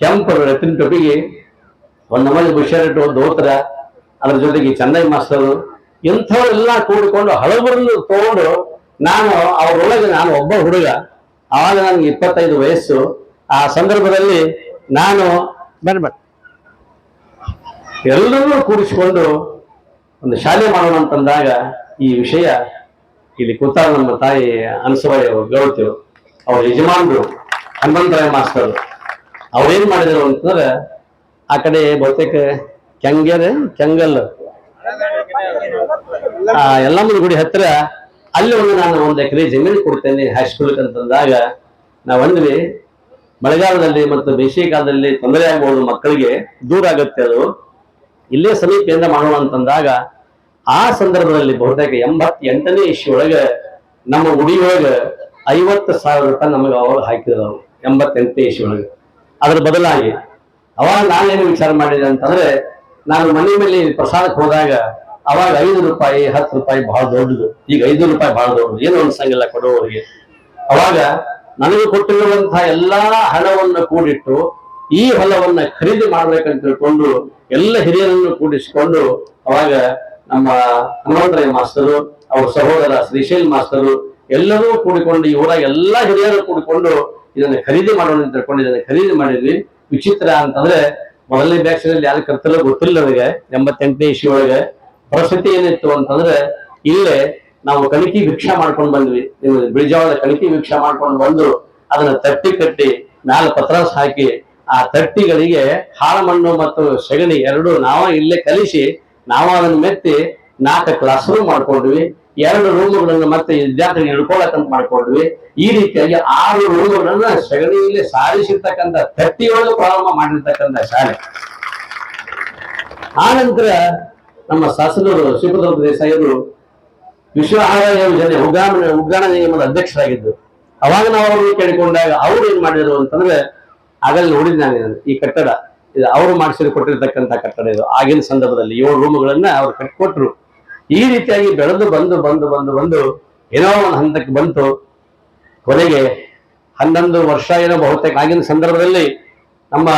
ಕೆಂಪು ರತ್ತಿನ ಟೊಪಿಗೆ, ಒಂದು ನಮೂನೆ ಬುಷರ್ಟು ದೋತ್ರ, ಅದ್ರ ಜೊತೆಗೆ ಚೆನ್ನೈ ಮಾಸ್ತರು ಇಂಥವರೆಲ್ಲ ಕೂಡಿಕೊಂಡು ಹಳಬರನ್ನು ತಗೊಂಡು ನಾನು ಅವರೊಳಗೆ ನಾನು ಒಬ್ಬ ಹುಡುಗ. ಆವಾಗ ನನಗೆ ಇಪ್ಪತ್ತೈದು ವಯಸ್ಸು. ಆ ಸಂದರ್ಭದಲ್ಲಿ ನಾನು ಬನ್ನಿ. ಎಲ್ಲರನ್ನೂ ಕೂಡಿಸಿಕೊಂಡು ಒಂದು ಶಾಲೆ ಮಾಡೋಣ ಅಂತಂದಾಗ ಈ ವಿಷಯ ಇಲ್ಲಿ ಕೂತಾರ ನಮ್ಮ ತಾಯಿ ಅನಸೂಯ ಗೌಡ್ತಿರು ಅವ್ರ ಯಜಮಾನರು, ಹನುಮಂತರಾಯ ಮಾಸ್ತರು ಅವ್ರೇನ್ ಮಾಡಿದ್ರು ಅಂತಂದ್ರೆ ಆ ಕಡೆ ಬಹುತೇಕ ಕೆಂಗೆರೆ, ಕೆಂಗಲ್. ಆ, ಯಲ್ಲಮ್ಮನ ಗುಡಿ ಹತ್ರ ಅಲ್ಲಿ ಒಂದು ನಾನು ಒಂದು ಎಕರೆ ಜಮೀನು ಕೊಡ್ತೇನೆ ಹೈಸ್ಕೂಲ್ ಅಂತಂದಾಗ ನಾವು ಅಂದ್ವಿ, ಮಳೆಗಾಲದಲ್ಲಿ ಮತ್ತು ಬೇಸಿಗೆ ಕಾಲದಲ್ಲಿ ತೊಂದರೆ ಆಗಬಹುದು ಮಕ್ಕಳಿಗೆ, ದೂರ ಆಗುತ್ತೆ ಅದು. ಇಲ್ಲೇ ಸಮೀಪದಿಂದ ಮಾಡೋಣ ಅಂತಂದಾಗ ಆ ಸಂದರ್ಭದಲ್ಲಿ ಬಹುತೇಕ ಎಂಬತ್ತೆಂಟನೇ ಇಶ್ಯೂ ಒಳಗೆ ನಮ್ಮ ಉಡಿಯೊಳಗೆ ಐವತ್ತು ಸಾವಿರ ರೂಪಾಯಿ ನಮಗೆ ಅವಾಗ ಹಾಕಿದ್ರು ಅವರು ಎಂಬತ್ತೆಂಟನೇ ಒಳಗೆ ಅದ್ರ ಬದಲಾಗಿ ಅವಾಗ ನಾನೇನು ವಿಚಾರ ಮಾಡಿದೆ ಅಂತಂದ್ರೆ ನಾನು ಮನೆ ಮೇಲೆ ಪ್ರಸಾದಕ್ಕೆ ಹೋದಾಗ ಅವಾಗ ಐದು ರೂಪಾಯಿ, ಹತ್ತು ರೂಪಾಯಿ ಬಹಳ ದೊಡ್ಡದು. ಈಗ ಐದು ರೂಪಾಯಿ ಬಹಳ ದೊಡ್ಡದು. ಏನು ಅನ್ಸಂಗಿಲ್ಲ ಕೊಡೋವರಿಗೆ ಅವಾಗ ನನಗೆ ಕೊಟ್ಟಿರುವಂತಹ ಎಲ್ಲಾ ಹಣವನ್ನು ಕೂಡಿಟ್ಟು ಈ ಹೊಲವನ್ನ ಖರೀದಿ ಮಾಡ್ಬೇಕಂತ ತಿಳ್ಕೊಂಡು ಎಲ್ಲ ಹಿರಿಯರನ್ನು ಕೂಡಿಸಿಕೊಂಡು ಅವಾಗ ನಮ್ಮ ಹನುಮಂತರಾಯ ಮಾಸ್ತರು, ಅವ್ರ ಸಹೋದರ ಶ್ರೀಶೈಲ್ ಮಾಸ್ತರು ಎಲ್ಲರೂ ಕೂಡಿಕೊಂಡು ಇವರ ಎಲ್ಲ ಹಿರಿಯರು ಕೂಡಿಕೊಂಡು ಇದನ್ನು ಖರೀದಿ ಮಾಡೋಣ ಅಂತ ತಿಳ್ಕೊಂಡು ಇದನ್ನು ಖರೀದಿ ಮಾಡಿದ್ವಿ. ವಿಚಿತ್ರ ಅಂತಂದ್ರೆ ಮೊದಲನೇ ಬ್ಯಾಚ್ನಲ್ಲಿ ಯಾರು ಕರ್ತಲ್ಲ ಗೊತ್ತಿಲ್ಲ ನನಗೆ, ಎಂಬತ್ತೆಂಟನೇ ಇಶ್ಯೂ ಒಳಗೆ. ಪರಿಸ್ಥಿತಿ ಏನಿತ್ತು ಅಂತಂದ್ರೆ ಇಲ್ಲೇ ನಾವು ಕಣಿಕಿ ಭಿಕ್ಷಾ ಮಾಡ್ಕೊಂಡು ಬಂದ್ವಿ. ಬಿಳಿಜಾವಳ ಕಣಿಕಿ ಭಿಕ್ಷಾ ಮಾಡ್ಕೊಂಡು ಬಂದು ಅದನ್ನ ತಟ್ಟಿ ಕಟ್ಟಿ, ಮ್ಯಾಲ ಪತ್ರಾಸ್ ಹಾಕಿ ಆ ತಟ್ಟಿಗಳಿಗೆ ಹಾಳಮಣ್ಣು ಮತ್ತು ಸಗಣಿ ಎರಡು ನಾವ ಇಲ್ಲೇ ಕಲಿಸಿ ನಾವ ಅದನ್ನ ಮೆತ್ತಿ ನಾಲ್ಕು ಕ್ಲಾಸ್ ರೂಮ್ ಮಾಡ್ಕೊಂಡ್ವಿ. ಎರಡು ರೂಮುಗಳನ್ನು ಮತ್ತೆ ವಿದ್ಯಾರ್ಥಿಗಳು ಅಂತ ಮಾಡ್ಕೊಂಡ್ವಿ. ಈ ರೀತಿಯಾಗಿ ಆರು ರೂಮ್ಗಳನ್ನ ಸಗಣಿಯಲ್ಲಿ ಸಾರಿಸಿರ್ತಕ್ಕಂಥ ತಟ್ಟಿಯೊಳಗೆ ಪ್ರಾರಂಭ ಮಾಡಿರ್ತಕ್ಕಂಥ ಶಾಲೆ. ಆ ನಂತರ ನಮ್ಮ ಶಾಸಕರು ಶ್ರೀಪದ್ರ ದೇಸಾಯಿಯವರು ವಿಶ್ವ ಆಹಾರ ಯೋಜನೆ ಉಗ್ರಾಣ ಉಗ್ರಾಣ ನಿಗಮದ ಅಧ್ಯಕ್ಷರಾಗಿದ್ದು ಅವಾಗ ನಾವು ಅವ್ರನ್ನ ಕೇಳಿಕೊಂಡಾಗ ಅವ್ರು ಏನ್ ಮಾಡಿದ್ರು ಅಂತಂದ್ರೆ ಆಗಲ್ಲಿ ನೋಡಿದ್ ನಾನು ಈ ಕಟ್ಟಡ, ಇದು ಅವರು ಮಾಡಿಸಿ ಕೊಟ್ಟಿರ್ತಕ್ಕಂಥ ಕಟ್ಟಡ ಇದು. ಆಗಿನ ಸಂದರ್ಭದಲ್ಲಿ ಏಳು ರೂಮ್ಗಳನ್ನ ಅವ್ರು ಕಟ್ಕೊಟ್ರು. ಈ ರೀತಿಯಾಗಿ ಬೆಳೆದು ಬಂದು ಬಂದು ಬಂದು ಬಂದು ಏನೋ ಒಂದು ಹಂತಕ್ಕೆ ಬಂತು. ಕೊನೆಗೆ ಹನ್ನೊಂದು ವರ್ಷ ಏನೋ ಬಹುತೇಕ ಆಗಿನ ಸಂದರ್ಭದಲ್ಲಿ ನಮ್ಮ